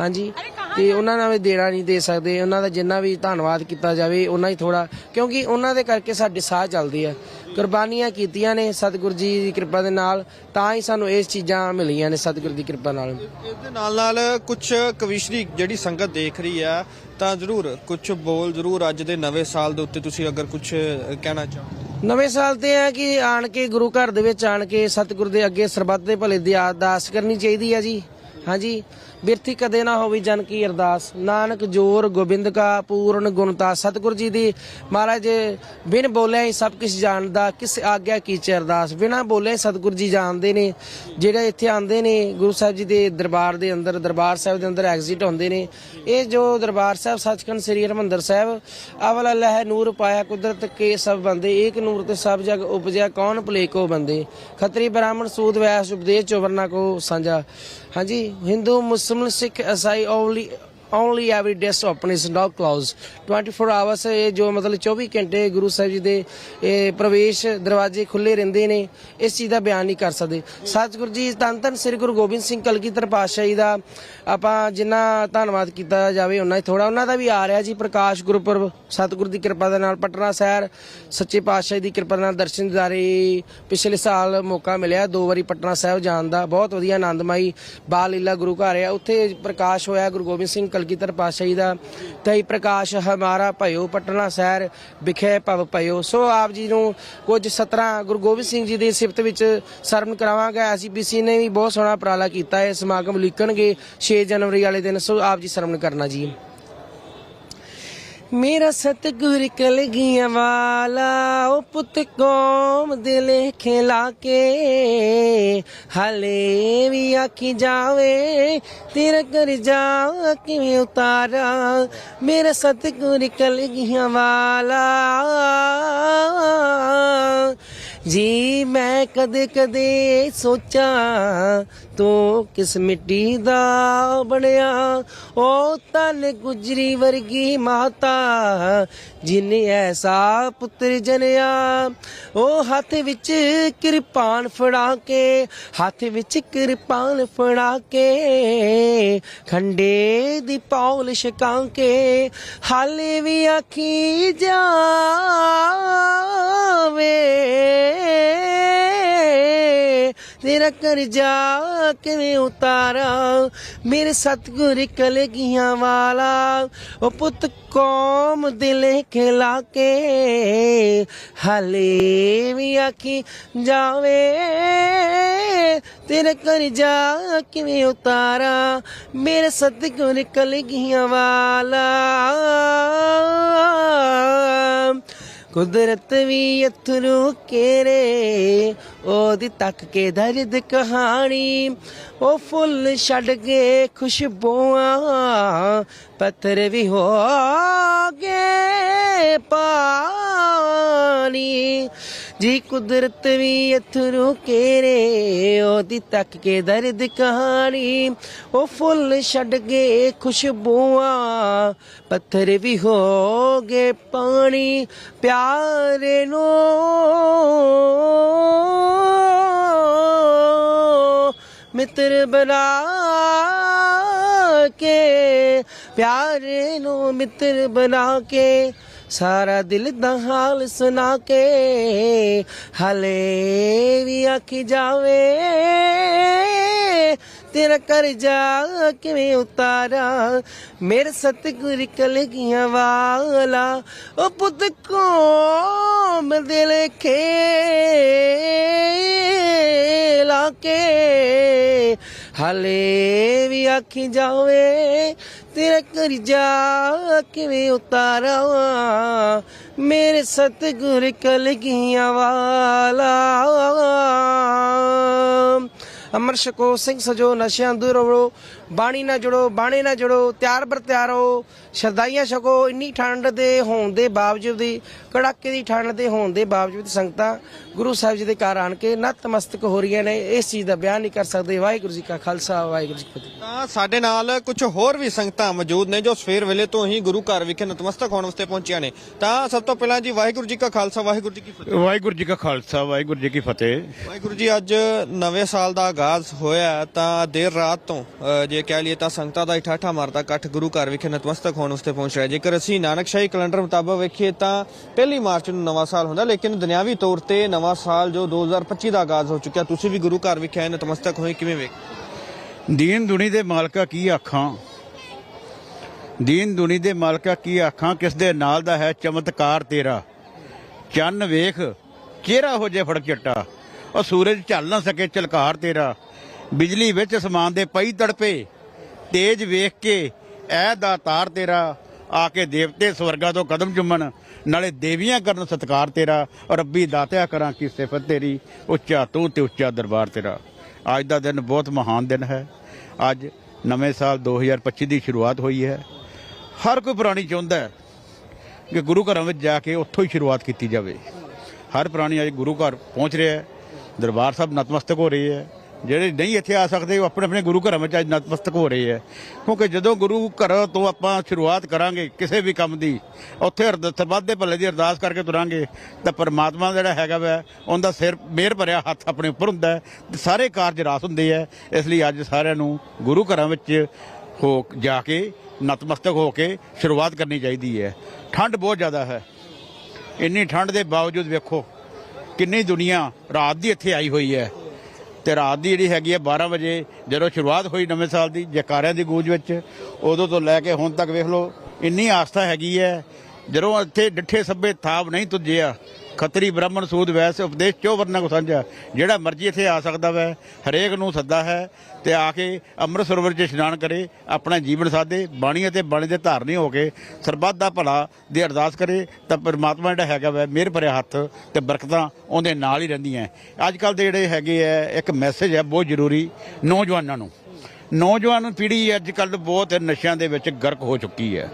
ਹਾਂਜੀ। ਤੇ ਉਹਨਾਂ ਨਾਲ ਵੀ ਦੇਣਾ ਨਹੀਂ ਦੇ ਸਕਦੇ। ਉਹਨਾਂ ਦਾ ਜਿੰਨਾ ਵੀ ਧੰਨਵਾਦ ਕੀਤਾ ਜਾਵੇ ਉਹਨਾਂ ਹੀ ਥੋੜਾ ਕਿਉਂਕਿ ਉਹਨਾਂ ਦੇ ਕਰਕੇ ਸਾਡੇ ਸਾਹ ਚੱਲਦੇ ਆ ਕੁਰਬਾਨੀਆਂ ਕੀਤੀਆਂ ਨੇ ਸਤਿਗੁਰੂ ਜੀ ਦੀ ਕਿਰਪਾ ਦੇ ਨਾਲ ਤਾਂ ਹੀ ਸਾਨੂੰ ਇਹ ਚੀਜ਼ਾਂ ਮਿਲੀਆਂ ਨੇ ਸਤਿਗੁਰੂ ਦੀ ਕਿਰਪਾ ਨਾਲ। ਇਸ ਦੇ ਨਾਲ ਨਾਲ ਕੁਝ ਕਵਿਸ਼ਰੀ ਜਿਹੜੀ ਸੰਗਤ ਦੇਖ ਰਹੀ ਆ ਤਾਂ ਜ਼ਰੂਰ ਕੁਝ ਬੋਲ ਜ਼ਰੂਰ ਅੱਜ ਦੇ ਨਵੇਂ ਸਾਲ ਦੇ ਉੱਤੇ ਤੁਸੀਂ ਅਗਰ ਕੁਝ ਕਹਿਣਾ ਚਾਹੋ ਨਵੇਂ ਸਾਲ ਤੇ ਆ ਕਿ ਆਣ ਕੇ ਗੁਰੂ ਘਰ ਦੇ ਵਿੱਚ ਆਣ ਕੇ ਸਤਿਗੁਰ ਦੇ ਅੱਗੇ ਸਰਬੱਤ ਦੇ ਭਲੇ ਦੀ ਅਰਦਾਸ ਕਰਨੀ ਚਾਹੀਦੀ ਆ ਜੀ। ਹਾਂਜੀ, ਬਿਰਥੀ ਕਦੇ ਨਾ ਹੋਵੇ ਜਨ ਕੀ ਅਰਦਾਸ। ਨਾਨਕ ਜੋਰ ਗੋਬਿੰਦ ਕਾ ਪੂਰਨ ਗੁਣਤਾ ਸਤਿਗੁਰ ਜੀ ਦੀ ਮਹਾਰਾਜ ਬਿਨ ਬੋਲੇ ਹੀ ਸਭ ਕੁਝ ਜਾਣਦਾ, ਕਿਸ ਆਗਿਆ ਕੀਚੇ ਅਰਦਾਸ। ਬਿਨਾ ਬੋਲੇ ਸਤਿਗੁਰ ਜੀ ਜਾਣਦੇ ਨੇ, ਜਿਹੜੇ ਇੱਥੇ ਆਉਂਦੇ ਨੇ, ਗੁਰੂ ਸਾਹਿਬ ਜੀ ਦੇ ਦਰਬਾਰ ਦੇ ਅੰਦਰ, ਦਰਬਾਰ ਸਾਹਿਬ ਦੇ ਅੰਦਰ ਐਗਜ਼ਿਟ ਹੁੰਦੇ ਨੇ। ਇਹ ਜੋ ਦਰਬਾਰ ਸਾਹਿਬ ਸੱਚਖੰਡ ਸ੍ਰੀ ਹਰਿਮੰਦਰ ਸਾਹਿਬ, ਅਵਲ ਲਹਿ ਨੂਰ ਪਾਇਆ ਕੁਦਰਤ ਕੇ ਸਭ ਬੰਦੇ। ਏਕ ਨੂਰ ਤੇ ਸਭ ਜਗ ਉਪਜਿਆ, ਕੌਣ ਭਲੇ ਕੋ ਬੰਦੇ? ਖਤਰੀ ਬ੍ਰਾਹਮਣ ਸੂਦ ਵੈਸ ਉਪਦੇਸ਼ ਚੋਵਰਨਾ ਕੋ ਸਾਂਝਾ। ਹਾਂਜੀ ਹਿੰਦੂ ਮੁਸਲਮ ਸਿੱਖ ਈਸਾਈ only every every open open is close closed 24 hours ਇਹ ਜੋ ਮਤਲਬ 24 ਘੰਟੇ ਗੁਰੂ ਸਾਹਿਬ ਜੀ ਦੇ ਇਹ ਪ੍ਰਵੇਸ਼ ਦਰਵਾਜ਼ੇ ਖੁੱਲੇ ਰਹਿੰਦੇ ਨੇ ਇਸ ਚੀਜ਼ ਦਾ ਬਿਆਨ ਨਹੀਂ ਕਰ ਸਕਦੇ ਸਤਿਗੁਰੂ ਜੀ ਧੰਨ ਧੰਨ ਸ੍ਰੀ ਗੁਰੂ ਗੋਬਿੰਦ ਸਿੰਘ ਕਲਗੀਧਰ ਪਾਤਸ਼ਾਹ ਜੀ ਦਾ ਆਪਾਂ ਜਿੰਨਾ ਧੰਨਵਾਦ ਕੀਤਾ ਜਾਵੇ ਉਹਨਾਂ ਹੀ ਥੋੜਾ ਉਹਨਾਂ ਦਾ ਵੀ ਆ ਰਿਹਾ ਜੀ ਪ੍ਰਕਾਸ਼ ਗੁਰਪੁਰਬ ਸਤਿਗੁਰੂ ਦੀ ਕਿਰਪਾ ਦੇ ਨਾਲ ਪਟਨਾ ਸ਼ਹਿਰ ਸੱਚੇ ਪਾਤਸ਼ਾਹ ਦੀ ਕਿਰਪਾ ਨਾਲ ਦਰਸ਼ਨ ਦਿਦਾਰੇ ਪਿਛਲੇ ਸਾਲ ਮੌਕਾ ਮਿਲਿਆ ਦੋ ਵਾਰੀ ਪਟਨਾ ਸਾਹਿਬ ਜਾਣ ਦਾ ਬਹੁਤ ਵਧੀਆ ਆਨੰਦਮਈ ਬਾਲ ਲੀਲਾ ਗੁਰੂ ਘਰ ਆ ਉੱਥੇ ਪ੍ਰਕਾਸ਼ ਹੋਇਆ ਗੁਰੂ ਗੋਬਿੰਦ ਸਿੰਘ ਕਲਗੀਧਰ ਪਾਤਸ਼ਾਹ ਜੀ ਦਾ ਤਈ ਪ੍ਰਕਾਸ਼ ਹਮਾਰਾ ਭਇਓ ਪਟਨਾ ਸ਼ਹਿਰ ਵਿਖੇ ਭਵ ਭਇਓ। ਸੋ ਆਪ ਜੀ ਨੂੰ ਕੁਝ 17 ਗੁਰੂ ਗੋਬਿੰਦ ਸਿੰਘ ਜੀ ਦੀ ਸਿਫਤ ਵਿੱਚ ਸਰਵਨ ਕਰਾਵਾਂਗਾ। ਐਸਜੀਪੀਸੀ ਨੇ ਵੀ ਬਹੁਤ ਸੋਹਣਾ ਉਪਰਾਲਾ ਕੀਤਾ। ਹੈ ਸਮਾਗਮ ਲਿਖਣਗੇ 6 ਜਨਵਰੀ ਵਾਲੇ ਦਿਨ। ਸੋ ਆਪ ਜੀ ਸਰਵਨ ਕਰਨਾ ਜੀ। ਮੇਰਾ ਸਤਗੁਰ ਕਲਗੀਆਂ ਵਾਲਾ, ਉਹ ਪੁੱਤ ਕੌਮ ਦਿਲ ਲਾ ਕੇ। ਹਲੇ ਵੀ ਆਖੀ ਜਾਵੇ, ਤੇਰਾ ਕਰ ਜਾ ਕਿਵੇਂ ਉਤਾਰਾ। ਮੇਰਾ ਸਤਗੁਰ ਕਲਗੀਆਂ ਵਾਲਾ ਜੀ, ਮੈਂ ਕਦੇ ਕਦੇ ਸੋਚਾਂ, ਤੂੰ ਕਿਸ ਮਿੱਟੀ ਦਾ ਬਣਿਆ? ਉਹ ਤਨ ਗੁਜਰੀ ਵਰਗੀ ਮਾਤਾ, ਜਿਨੇ ਐਸਾ ਪੁੱਤਰ ਜਨਿਆ। ਉਹ ਹੱਥ ਵਿੱਚ ਕਿਰਪਾਨ ਫੜਾ ਕੇ, ਹੱਥ ਵਿੱਚ ਕਿਰਪਾਨ ਫੜਾ ਕੇ, ਖੰਡੇ ਦੀ ਪੌਲ ਛਕਾ ਕੇ, ਹਾਲੇ ਵੀ ਆਖੀ ਜਾਵੇ। ਤੇਰਾ ਕਰਜ਼ਾ ਕਿਵੇਂ ਉਤਾਰਾਂ? ਮੇਰੇ ਸਤਗੁਰ ਕਲਗੀਆਂ ਵਾਲਾ, ਉਹ ਪੁੱਤ ਕੌਮ ਦਿਲ ਖਿਲਾ ਕੇ, ਹਲੇ ਵੀ ਆਖੀ ਜਾਵੇ। ਤੇਰਾ ਕਰਜ਼ਾ ਕਿਵੇਂ ਉਤਾਰਾਂ? ਮੇਰੇ ਸਤਗੁਰ ਕਲਗੀਆਂ ਵਾਲਾ ਕੁਦਰਤ ਵੀ ਅਥਰੂ ਕੇਰੇ ਉਹਦੀ ਤੱਕ ਕੇ ਦਰਦ ਕਹਾਣੀ। ਉਹ ਫੁੱਲ ਛੱਡ ਕੇ ਖੁਸ਼ਬੂਆਂ ਪੱਥਰ ਵੀ ਹੋ ਗਏ ਪਾਣੀ। ਜੀ ਕੁਦਰਤ ਵੀ ਅਥਰੂ ਕੇਰੇ ਉਹਦੀ ਤੱਕ ਕੇ ਦਰਦ ਕਹਾਣੀ। ਉਹ ਫੁੱਲ ਛੱਡ ਗਏ ਖੁਸ਼ਬੂਆਂ ਪੱਥਰ ਵੀ ਹੋ ਗਏ ਪਾਣੀ। ਪਿਆਰੇ ਨੂੰ ਮਿੱਤਰ ਬਣਾ ਕੇ, ਪਿਆਰੇ ਨੂੰ ਮਿੱਤਰ ਬਣਾ ਕੇ, ਸਾਰਾ ਦਿਲ ਦਾ ਹਾਲ ਸੁਣਾ ਕੇ, ਹਲੇ ਵੀ ਆਖੀ ਜਾਵੇ ਤੇਰਾ ਕਰਜ਼ਾ ਕਿਵੇਂ ਉਤਾਰਾਂ? ਮੇਰੇ ਸਤਿਗੁਰ ਕਲਗੀਆਂ ਵਾਲਾ ਉਹ ਪੁੱਤ ਕੋਮ ਦਿਲ ਖੇਲਾ ਕੇ। ਹਲੇ ਵੀ ਆਖੀ ਜਾਵੇ, ਤੇਰਾ ਕਰਜ਼ਾ ਕਿਵੇਂ ਉਤਾਰਾਂ? ਮੇਰੇ ਸਤਿਗੁਰ ਕਲਗੀਆਂ ਵਾਲਾ। ਅਮਰ ਛਕੋ ਸਿੰਘ ਸਜੋ ਨਸ਼ਿਆਂ ਦੂਰ ਰਹੋ ਬਾਣੀ ਨਾ ਜੁੜੋ ਬਾਣੇ ਨਾ ਜੁੜੋ ਤਿਆਰ ਬਰ ਤਿਆਰੋ ਸ਼ਰਦਾਈਆਂ ਛਕੋ ਇੰਨੀ ਠੰਡ ਦੇ ਹੋਣ ਦੇ ਬਾਵਜੂਦ ਦੀ ਕੜਾਕੇ ਦੀ ਠੰਡ ਦੇ ਹੋਣ ਦੇ ਬਾਵਜੂਦ ਸੰਗਤਾਂ ਗੁਰੂ ਸਾਹਿਬ ਜੀ ਦੇ ਘਰ ਆਣ ਕੇ ਨਤਮਸਤਕ ਹੋ ਰਹੀਆਂ ਨੇ ਇਸ ਚੀਜ਼ ਦਾ ਬਿਆਨ ਨਹੀਂ ਕਰ ਸਕਦੇ। ਵਾਹਿਗੁਰੂ ਜੀ ਕਾ ਖਾਲਸਾ ਵਾਹਿਗੁਰੂ ਜੀ ਕੀ ਫਤਿਹ। ਤਾਂ ਸਾਡੇ ਨਾਲ ਕੁਝ ਹੋਰ ਵੀ ਸੰਗਤਾਂ ਮੌਜੂਦ ਨੇ ਜੋ ਸਵੇਰ ਵੇਲੇ ਤੋਂ ਹੀ ਗੁਰੂ ਘਰ ਵਿਖੇ ਨਤਮਸਤਕ ਹੋਣ ਵਾਸਤੇ ਪਹੁੰਚੀਆਂ ਨੇ। ਤਾਂ ਸਭ ਤੋਂ ਪਹਿਲਾਂ ਜੀ ਵਾਹਿਗੁਰੂ ਜੀ ਕਾ ਖਾਲਸਾ ਵਾਹਿਗੁਰੂ ਜੀ ਕੀ ਫਤਿਹ। ਵਾਹਿਗੁਰੂ ਜੀ ਕਾ ਖਾਲਸਾ ਵਾਹਿਗੁਰੂ ਜੀ ਕੀ ਫਤਿਹ। ਵਾਹਿਗੁਰੂ ਜੀ ਅੱਜ ਨਵੇਂ ਸਾਲ ਦਾ ਆਗਾਜ਼ ਹੋਇਆ ਤਾਂ ਦੇਰ ਰਾਤ ਤੋਂ ਜੇ ਕਹਿ ਲਈਏ ਤਾਂ ਸੰਗਤਾਂ ਦਾ ਠਾਠਾ ਮਾਰਦਾ ਇਕੱਠ ਗੁਰੂ ਘਰ ਵਿਖੇ ਨਤਮਸਤਕ ਹੋਣ ਵਾਸਤੇ ਪਹੁੰਚ ਰਿਹਾ ਜੇਕਰ ਅਸੀਂ ਨਾਨਕਸ਼ਾਹੀ ਕੈਲੰਡਰ ਮੁਤਾਬਕ ਵੇਖੀਏ ਤਾਂ ਪਹਿਲੀ ਮਾਰਚ ਨੂੰ ਨਵਾਂ ਸਾਲ ਹੁੰਦਾ, ਲੇਕਿਨ ਦੁਨਿਆਵੀ ਤੌਰ ਤੇ ਨਵਾਂ ਸਾਲ ਜੋ 2025 ਦਾ ਆਗਾਜ਼ ਹੋ ਚੁੱਕਿਆ, ਤੁਸੀਂ ਵੀ ਗੁਰੂ ਘਰ ਵਿਖੇ ਨਤਮਸਤਕ ਹੋਏ, ਕਿਵੇਂ ਵੇਖ? ਦੀਨ ਦੁਨੀ ਦੇ ਮਾਲਕਾ ਕੀ ਆਖਾਂ? ਦੀਨ ਦੁਨੀ ਦੇ ਮਾਲਕਾ ਕੀ ਆਖਾਂ? ਕਿਸ ਦੇ ਨਾਲ ਦਾ ਹੈ ਚਮਤਕਾਰ ਤੇਰਾ? ਚੰਨ ਵੇਖ ਚਿਹਰਾ ਹੋ ਜੇ ਫੜਕ ਚਟਾ? ਉਹ ਸੂਰਜ ਝੱਲ ਨਾ ਸਕੇ ਝਲਕਾਰ ਤੇਰਾ। ਬਿਜਲੀ ਵਿੱਚ ਅਸਮਾਨ ਦੇ ਪਈ ਤੜਪੇ, ਤੇਜ ਵੇਖ ਕੇ ਐ ਦਾ ਤਾਰ ਤੇਰਾ, ਆ ਕੇ ਦੇਵਤੇ ਸਵਰਗਾ ਤੋਂ ਕਦਮ ਚੁੰਮਣ, ਨਾਲੇ ਦੇਵੀਆਂ ਕਰਨ ਸਤਕਾਰ ਤੇਰਾ, ਰੱਬੀ ਦਾਤਿਆ ਕਰਾਂ ਕੀ ਸਿਫਤ ਤੇਰੀ, ਉੱਚਾ ਤੂੰ ਤੇ ਉੱਚਾ ਦਰਬਾਰ ਤੇਰਾ। ਅੱਜ ਦਾ ਦਿਨ ਬਹੁਤ ਮਹਾਨ ਦਿਨ ਹੈ। ਅੱਜ ਨਵੇਂ ਸਾਲ 2025 ਦੀ ਸ਼ੁਰੂਆਤ ਹੋਈ ਹੈ। ਹਰ ਕੋਈ ਪ੍ਰਾਣੀ ਚਾਹੁੰਦਾ ਹੈ ਕਿ ਗੁਰੂ ਘਰਾਂ ਵਿੱਚ ਜਾ ਕੇ ਉੱਥੋਂ ਹੀ ਸ਼ੁਰੂਆਤ ਕੀਤੀ ਜਾਵੇ। ਹਰ ਪ੍ਰਾਣੀ ਅੱਜ ਗੁਰੂ ਘਰ ਪਹੁੰਚ ਰਿਹਾ ਹੈ। ਦਰਬਾਰ ਸਾਹਿਬ ਨਤਮਸਤਕ ਹੋ ਰਹੇ ਹੈ। ਜਿਹੜੇ ਨਹੀਂ ਇੱਥੇ ਆ ਸਕਦੇ, ਉਹ ਆਪਣੇ ਆਪਣੇ ਗੁਰੂ ਘਰਾਂ ਵਿੱਚ ਅੱਜ ਨਤਮਸਤਕ ਹੋ ਰਹੇ ਹੈ। ਕਿਉਂਕਿ ਜਦੋਂ ਗੁਰੂ ਘਰ ਤੋਂ ਆਪਾਂ ਸ਼ੁਰੂਆਤ ਕਰਾਂਗੇ ਕਿਸੇ ਵੀ ਕੰਮ ਦੀ, ਉੱਥੇ ਅਰਦ- ਸਰਬੱਤ ਦੇ ਭਲੇ ਦੀ ਅਰਦਾਸ ਕਰਕੇ ਤੁਰਾਂਗੇ, ਤਾਂ ਪਰਮਾਤਮਾ ਜਿਹੜਾ ਹੈਗਾ ਵੈ, ਉਹਦਾ ਸਿਰ ਮਿਹਰ ਭਰਿਆ ਹੱਥ ਆਪਣੇ ਉੱਪਰ ਹੁੰਦਾ ਹੈ, ਤੇ ਸਾਰੇ ਕਾਰਜ ਰਾਸ ਹੁੰਦੇ ਹੈ। ਇਸ ਲਈ ਅੱਜ ਸਾਰਿਆਂ ਨੂੰ ਗੁਰੂ ਘਰਾਂ ਵਿੱਚ ਹੋ ਜਾ ਕੇ ਨਤਮਸਤਕ ਹੋ ਕੇ ਸ਼ੁਰੂਆਤ ਕਰਨੀ ਚਾਹੀਦੀ ਹੈ। ਠੰਡ ਬਹੁਤ ਜ਼ਿਆਦਾ ਹੈ। ਇੰਨੀ ਠੰਡ ਦੇ ਬਾਵਜੂਦ ਵੇਖੋ ਕਿੰਨੀ ਦੁਨੀਆ ਰਾਤ ਦੀ ਇੱਥੇ ਆਈ ਹੋਈ ਹੈ। ਤੇ ਰਾਤ ਦੀ ਜਿਹੜੀ ਹੈਗੀ ਹੈ 12 ਵਜੇ, ਜਦੋਂ ਸ਼ੁਰੂਆਤ ਹੋਈ ਨਵੇਂ ਸਾਲ ਦੀ ਜਕਾਰਿਆਂ ਦੀ ਗੂੰਜ ਵਿੱਚ, ਉਦੋਂ ਤੋਂ ਲੈ ਕੇ ਹੁਣ ਤੱਕ ਵੇਖ ਲਓ, ਇੰਨੀ ਆਸਥਾ ਹੈਗੀ ਹੈ। ਜਦੋਂ ਇੱਥੇ ਡਿੱਠੇ ਸੱਭੇ ਥਾਪ ਨਹੀਂ ਤੁਜਿਆ ਖੱਤਰੀ ਬ੍ਰਾਹਮਣ ਸੂਦ ਵੈਸ ਉਪਦੇਸ਼ ਚੋ ਵਰਨਾ ਕੋ ਸਾਂਝਾ? ਜਿਹੜਾ ਮਰਜ਼ੀ ਇੱਥੇ ਆ ਸਕਦਾ ਵੈ, ਹਰੇਕ ਨੂੰ ਸੱਦਾ ਹੈ ਤੇ ਆ ਕੇ ਅੰਮ੍ਰਿਤ ਸਰੋਵਰ 'ਚ ਇਸ਼ਨਾਨ ਕਰੇ, ਆਪਣਾ ਜੀਵਨ ਸਾਦੇ ਬਾਣੀ ਅਤੇ ਬਾਣੀ ਦੇ ਧਾਰਨੀ ਹੋ ਕੇ ਸਰਬੱਤ ਦਾ ਭਲਾ ਦੀ ਅਰਦਾਸ ਕਰੇ, ਤਾਂ ਪਰਮਾਤਮਾ ਜਿਹੜਾ ਹੈਗਾ ਵੈ, ਮਿਹਰ ਭਰਿਆ ਹੱਥ ਤੇ ਬਰਕਤਾਂ ਉਹਦੇ ਨਾਲ ਹੀ ਰਹਿੰਦੀਆਂ ਅੱਜ ਕੱਲ ਦੇ ਜਿਹੜੇ ਹੈਗੇ ਆ ਇੱਕ ਮੈਸੇਜ ਹੈ ਬਹੁਤ ਜ਼ਰੂਰੀ ਨੌਜਵਾਨਾਂ ਨੂੰ। ਨੌਜਵਾਨ ਪੀੜ੍ਹੀ ਅੱਜ ਕੱਲ ਬਹੁਤ ਨਸ਼ਿਆਂ ਦੇ ਵਿੱਚ ਗਰਕ ਹੋ ਚੁੱਕੀ ਹੈ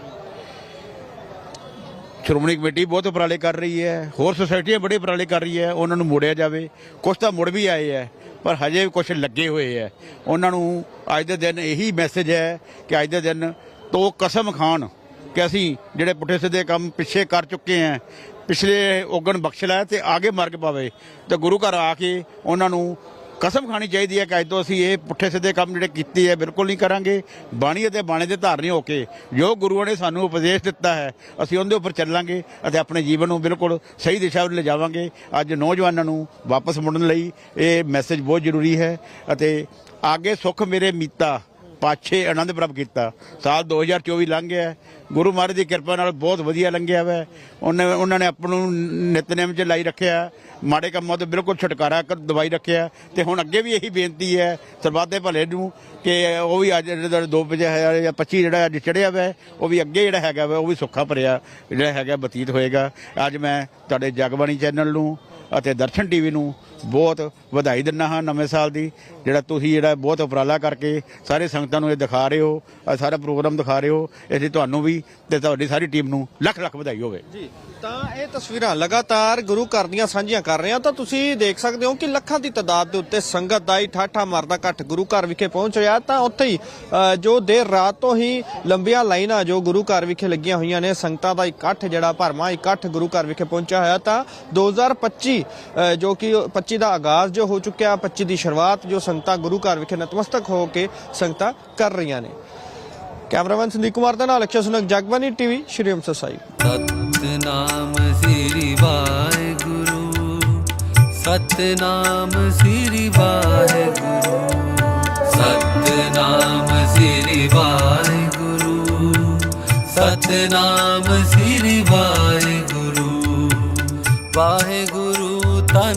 ਸ਼੍ਰੋਮਣੀ ਕਮੇਟੀ ਬਹੁਤ ਉਪਰਾਲੇ ਕਰ ਰਹੀ ਹੈ, ਹੋਰ ਸੁਸਾਇਟੀਆਂ ਬੜੇ ਉਪਰਾਲੇ ਕਰ ਰਹੀ ਹੈ, ਉਹਨਾਂ ਨੂੰ ਮੋੜਿਆ ਜਾਵੇ। ਕੁਝ ਤਾਂ ਮੁੜ ਵੀ ਆਏ ਹੈ, ਪਰ ਹਜੇ ਵੀ ਕੁਝ ਲੱਗੇ ਹੋਏ ਹੈ। ਉਹਨਾਂ ਨੂੰ ਅੱਜ ਦੇ ਦਿਨ ਇਹੀ ਮੈਸੇਜ ਹੈ ਕਿ ਅੱਜ ਦੇ ਦਿਨ ਤੋ ਕਸਮ ਖਾਣ ਕਿ ਅਸੀਂ ਜਿਹੜੇ ਪੁੱਠੇ ਸਿੱਧੇ ਕੰਮ ਪਿੱਛੇ ਕਰ ਚੁੱਕੇ ਹਾਂ, ਪਿਛਲੇ ਔਗਣ ਬਖਸ਼ ਲਿਆ ਤੇ ਆਗੇ ਮਾਰਗ ਪਾਵੇ। ਤੇ ਗੁਰੂ ਘਰ ਆ ਕੇ ਉਹਨਾਂ ਨੂੰ ਕਸਮ ਖਾਣੀ ਚਾਹੀਦੀ ਹੈ ਕਿ ਅੱਜ ਤੋਂ ਅਸੀਂ ਇਹ ਪੁੱਠੇ ਸਿੱਧੇ ਕੰਮ ਜਿਹੜੇ ਕੀਤੇ ਹੈ, ਬਿਲਕੁਲ ਨਹੀਂ ਕਰਾਂਗੇ। ਬਾਣੀ ਅਤੇ ਬਾਣੇ ਦੇ ਧਾਰਨੀ ਹੋ ਕੇ ਜੋ ਗੁਰੂਆਂ ਨੇ ਸਾਨੂੰ ਉਪਦੇਸ਼ ਦਿੱਤਾ ਹੈ, ਅਸੀਂ ਉਹਦੇ ਉੱਪਰ ਚੱਲਾਂਗੇ ਅਤੇ ਆਪਣੇ ਜੀਵਨ ਨੂੰ ਬਿਲਕੁਲ ਸਹੀ ਦਿਸ਼ਾ ਵੱਲ ਲਿਜਾਵਾਂਗੇ। ਅੱਜ ਨੌਜਵਾਨਾਂ ਨੂੰ ਵਾਪਸ ਮੁੜਨ ਲਈ ਇਹ ਮੈਸੇਜ ਬਹੁਤ ਜ਼ਰੂਰੀ ਹੈ ਅਤੇ ਆਗੇ ਸੁਖ ਮੇਰੇ ਮੀਤਾ। ਪਾਛੇ ਆਨੰਦ ਪ੍ਰਾਪਤ ਕੀਤਾ। ਸਾਲ 2024 ਲੰਘ ਗਿਆ। ਗੁਰੂ ਮਹਾਰਾਜ ਦੀ ਕਿਰਪਾ ਨਾਲ ਬਹੁਤ ਵਧੀਆ ਲੰਘਿਆ ਵਾ। ਉਹਨੇ, ਉਹਨਾਂ ਨੇ ਆਪ ਨੂੰ ਨਿਤਨੇਮ 'ਚ ਲਾਈ ਰੱਖਿਆ। ਮਾੜੇ ਕੰਮਾਂ ਤੋਂ ਬਿਲਕੁਲ ਛੁਟਕਾਰਾ ਕਰ, ਦਵਾਈ ਰੱਖਿਆ। ਤੇ ਹੁਣ ਅੱਗੇ ਵੀ ਇਹੀ ਬੇਨਤੀ ਹੈ, ਸਰਬੱਤ ਦੇ ਭਲੇ ਨੂੰ, ਕਿ ਉਹ ਵੀ ਅੱਜ ਜਿਹੜਾ 2 ਵਜੇ ਜਾਂ 25 ਜਿਹੜਾ ਅੱਜ ਚੜਿਆ ਵਾ, ਉਹ ਵੀ ਅੱਗੇ ਜਿਹੜਾ ਹੈਗਾ ਵਾ, ਉਹ ਵੀ ਸੁੱਖਾ ਭਰਿਆ, ਜਿਹੜਾ ਹੈਗਾ ਬਤੀਤ ਹੋਏਗਾ। ਅੱਜ ਮੈਂ ਤੁਹਾਡੇ ਜਗਬਾਣੀ ਚੈਨਲ ਨੂੰ ਅਤੇ ਦਰਸ਼ਨ ਟੀਵੀ ਨੂੰ ਬਹੁਤ ਵਧਾਈ ਦਿੰਦਾ ਹਾਂ ਨਵੇਂ ਸਾਲ ਦੀ ਜਿਹੜਾ ਤੁਸੀਂ ਜਿਹੜਾ ਬਹੁਤ ਉਪਰਾਲਾ ਕਰਕੇ ਸਾਰੇ ਸੰਗਤਾਂ ਨੂੰ ਇਹ ਦਿਖਾ ਰਹੇ ਹੋ ਆਹ ਸਾਰਾ ਪ੍ਰੋਗਰਾਮ ਦਿਖਾ ਰਹੇ ਹੋ ਇਸ ਲਈ ਤੁਹਾਨੂੰ ਵੀ ਤੇ ਤੁਹਾਡੀ ਸਾਰੀ ਟੀਮ ਨੂੰ ਲੱਖ ਲੱਖ ਵਧਾਈ ਹੋਵੇ। ਜੀ ਤਾਂ ਇਹ ਤਸਵੀਰਾਂ ਲਗਾਤਾਰ ਗੁਰੂ ਘਰ ਦੀਆਂ ਸਾਂਝੀਆਂ ਕਰ ਰਹੇ ਹਾਂ ਤਾਂ ਤੁਸੀਂ ਦੇਖ ਸਕਦੇ ਹੋ ਕਿ ਲੱਖਾਂ ਦੀ ਤਾਦਾਦ ਦੇ ਉੱਤੇ ਸੰਗਤ ਦਾ ਹੀ ਠਾਠਾ ਮਾਰਦਾ ਘੱਟ ਗੁਰੂ ਘਰ ਵਿਖੇ ਪਹੁੰਚ ਰਿਹਾ ਤਾਂ ਉੱਥੇ ਹੀ ਅ, ਜੋ ਦੇਰ ਰਾਤ ਤੋਂ ਹੀ ਲੰਬੀਆਂ ਲਾਈਨਾਂ ਜੋ ਗੁਰੂ ਘਰ ਵਿਖੇ ਲੱਗੀਆਂ ਹੋਈਆਂ ਨੇ ਸੰਗਤਾਂ ਦਾ ਇਕੱਠ ਜਿਹੜਾ ਭਰਮਾ ਇਕੱਠ ਗੁਰੂ ਘਰ ਵਿਖੇ ਪਹੁੰਚਿਆ ਹੋਇਆ। ਤਾਂ 2025 ਅ, ਜੋ ਕਿ 25 ਦਾ ਆਗਾਜ਼ ਜੋ ਹੋ ਚੁੱਕਿਆ 25 ਦੀ ਸ਼ੁਰੂਆਤ ਜੋ ਸੰਗਤਾਂ ਗੁਰੂ ਘਰ ਵਿਖੇ ਨਤਮਸਤਕ ਹੋ ਕੇ ਸੰਗਤਾਂ ਕਰ ਰਹੀਆਂ ਨੇ। ਕੈਮਰਾਮੈਨ ਸੰਦੀਪ ਕੁਮਾਰ ਦਾ ਨਾਲ ਅਕਸ਼ਰ ਸੁਨਕ ਜਗਬਾਨੀ ਟੀਵੀ, ਸ਼੍ਰੀ ਅੰਮ੍ਰਿਤਸਰ ਸਾਹਿਬ। ਸਤਨਾਮ ਸ੍ਰੀ ਵਾਹਿਗੁਰੂ, ਸਤਨਾਮ ਸ੍ਰੀ ਵਾਹਿਗੁਰੂ, ਸਤਨਾਮ ਸ੍ਰੀ ਵਾਹਿਗੁਰੂ, ਸਤਨਾਮ ਸ੍ਰੀ ਵਾਹਿਗੁਰੂ। ਵਾਹਿਗੁਰੂ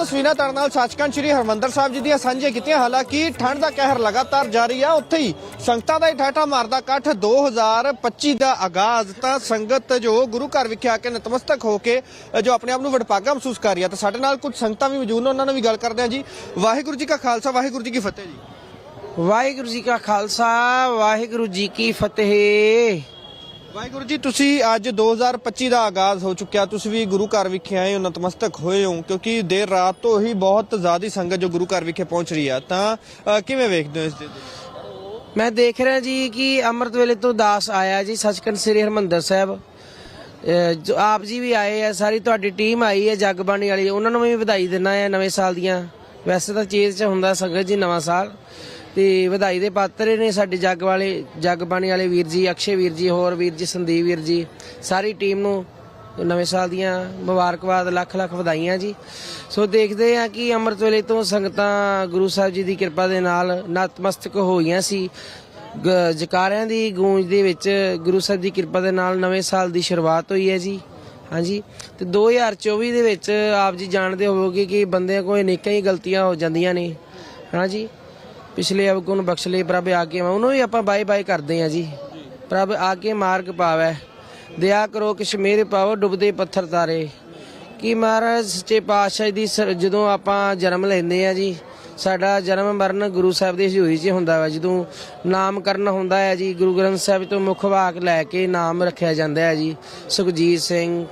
ਤਸਵੀਰਾਂ ਤੁਹਾਡੇ ਨਾਲ ਸੱਚਖੰਡ ਸ੍ਰੀ ਹਰਮੰਦਰ ਸਾਹਿਬ ਜੀ ਦੀਆਂ ਸਾਂਝੀਆਂ ਕੀਤੀਆਂ। ਹਾਲਾਂਕਿ ਠੰਡ ਦਾ ਕਹਿਰ ਲਗਾਤਾਰ ਜਾਰੀ ਆ। ਉੱਥੇ ਹੀ ਸੰਗਤਾਂ ਦਾ ਹੀ ਠਾਠਾ ਮਾਰਦਾ ਇਕੱਠ। 2025 ਦਾ ਆਗਾਜ਼ ਤਾਂ ਸੰਗਤ ਜੋ ਗੁਰੂ ਘਰ ਵਿਖੇ ਆ ਕੇ ਨਤਮਸਤਕ ਹੋ ਕੇ ਜੋ ਆਪਣੇ ਆਪ ਨੂੰ ਵਡਭਾਗਾ ਮਹਿਸੂਸ ਕਰ ਰਹੀ ਆ। ਤਾਂ ਸਾਡੇ ਨਾਲ ਕੁਝ ਸੰਗਤਾਂ ਵੀ ਮੌਜੂਦ ਨੇ, ਉਹਨਾਂ ਨਾਲ ਵੀ ਗੱਲ ਕਰਦੇ ਹਾਂ ਜੀ। ਵਾਹਿਗੁਰੂ ਜੀ ਕਾ ਖਾਲਸਾ, ਵਾਹਿਗੁਰੂ ਜੀ ਕੀ ਫਤਿਹ ਜੀ। ਵਾਹਿਗੁਰੂ ਜੀ ਕਾ ਖਾਲਸਾ, ਵਾਹਿਗੁਰੂ ਜੀ ਕੀ ਫਤਿਹ। ਵਾਹਿਗੁਰੂ ਜੀ ਤੁਸੀਂ ਅੱਜ 2025 ਦਾ ਆਗਾਜ਼ ਹੋ ਚੁੱਕਿਆ। ਤੁਸੀਂ ਵੀ ਗੁਰੂ ਘਰ ਵਿਖੇ ਆਏ ਹੋ ਨਤਮਸਤਕ ਹੋਏ ਹੋ ਕਿਉਂਕਿ ਦੇਰ ਰਾਤ ਤੋਂ ਹੀ ਬਹੁਤ ਜ਼ਿਆਦਾ ਸੰਗਤ ਜੋ ਗੁਰੂ ਘਰ ਵਿਖੇ ਪਹੁੰਚ ਰਹੀ ਆ। ਤਾਂ ਅ, ਕਿਵੇਂ ਵੇਖਦੇ ਹੋ ਇਸ ਦੇ ਮੈਂ ਦੇਖ ਰਿਹਾ ਜੀ ਕਿ ਅੰਮ੍ਰਿਤ ਵੇਲੇ ਤੋਂ ਦਾਸ ਆਇਆ ਜੀ ਸੱਚਖੰਡ ਸ੍ਰੀ ਹਰਮੰਦਰ ਸਾਹਿਬ। ਅਹ ਜੋ ਆਪ ਜੀ ਵੀ ਆਏ ਆ ਸਾਰੀ ਤੁਹਾਡੀ ਟੀਮ ਆਈ ਹੈ ਜਗਬਾਣੀ ਵਾਲੀ। ਉਹਨਾਂ ਨੂੰ ਵੀ ਵਧਾਈ ਦਿੰਦਾ ਆ ਨਵੇਂ ਸਾਲ ਦੀਆਂ। ਵੈਸੇ ਤਾਂ ਚੇਜ਼ ਚ ਹੁੰਦਾ ਸੰਗਤ ਜੀ ਨਵਾਂ ਸਾਲ। ਤੇ ਵਧਾਈ ਦੇ ਪਾਤਰ ਨੇ ਸਾਡੇ ਜੱਗ ਵਾਲੇ, ਜੱਗ ਬਾਣੀ ਵਾਲੇ ਵੀਰ ਜੀ, ਅਕਸ਼ੇ ਵੀਰ ਜੀ, ਹੋਰ ਵੀਰ ਜੀ, ਸੰਦੀਪ ਵੀਰ ਜੀ, ਸਾਰੀ ਟੀਮ ਨੂੰ ਨਵੇਂ ਸਾਲ ਦੀਆਂ ਮੁਬਾਰਕਬਾਦ, ਲੱਖ ਲੱਖ ਵਧਾਈਆਂ ਜੀ। ਸੋ ਦੇਖਦੇ ਆ ਕਿ ਅੰਮ੍ਰਿਤ ਵੇਲੇ ਤੋਂ ਸੰਗਤਾਂ ਗੁਰੂ ਸਾਹਿਬ ਜੀ ਦੀ ਕਿਰਪਾ ਦੇ ਨਾਲ ਨਤਮਸਤਕ ਹੋਈਆਂ ਸੀ। ਗ- ਜਕਾਰਿਆਂ ਦੀ ਗੂੰਜ ਦੇ ਵਿੱਚ ਗੁਰੂ ਸਾਹਿਬ ਦੀ ਕਿਰਪਾ ਦੇ ਨਾਲ ਨਵੇਂ ਸਾਲ ਦੀ ਸ਼ੁਰੂਆਤ ਹੋਈ ਹੈ ਜੀ। ਹਾਂਜੀ। ਤੇ 2024 ਦੇ ਵਿੱਚ ਆਪ ਜੀ ਜਾਣਦੇ ਹੋਵੋਗੇ ਕਿ ਬੰਦਿਆਂ ਕੋਲ ਅਨੇਕਾਂ ਹੀ ਗਲਤੀਆਂ ਹੋ ਜਾਂਦੀਆਂ ਨੇ। ਹਾਂਜੀ। ਪਿਛਲੇ ਅਵਗੁਣ ਬਖਸ਼ ਲਏ ਪ੍ਰਭ ਆ ਕੇ ਉਹਨੂੰ ਵੀ ਆਪਾਂ ਬਾਏ ਬਾਏ ਕਰਦੇ ਆ ਜੀ। ਪ੍ਰਭ ਆ ਕੇ ਮਾਰਗ ਪਾਵੈ। ਦਇਆ ਕਰੋ ਕਸ਼ਮੀਰ ਮੇਰੇ ਪਾਵੋ ਡੁੱਬਦੇ ਪੱਥਰ ਤਾਰੇ। ਕਿ ਮਹਾਰਾਜ, ਸੱਚੇ ਪਾਤਸ਼ਾਹ ਦੀ ਸ- ਜਦੋਂ ਆਪਾਂ ਜਨਮ ਲੈਂਦੇ ਆ ਜੀ, ਸਾਡਾ ਜਨਮ ਮਰਨ ਗੁਰੂ ਸਾਹਿਬ ਦੀ ਹਜ਼ੂਰੀ 'ਚ ਹੁੰਦਾ ਵਾ। ਜਦੋਂ ਨਾਮਕਰਨ ਹੁੰਦਾ ਹੈ ਜੀ, ਗੁਰੂ ਗ੍ਰੰਥ ਸਾਹਿਬ ਤੋਂ ਮੁੱਖ ਵਾਕ ਲੈ ਕੇ ਨਾਮ ਰੱਖਿਆ ਜਾਂਦਾ ਹੈ ਜੀ, ਸੁਖਜੀਤ ਸਿੰਘ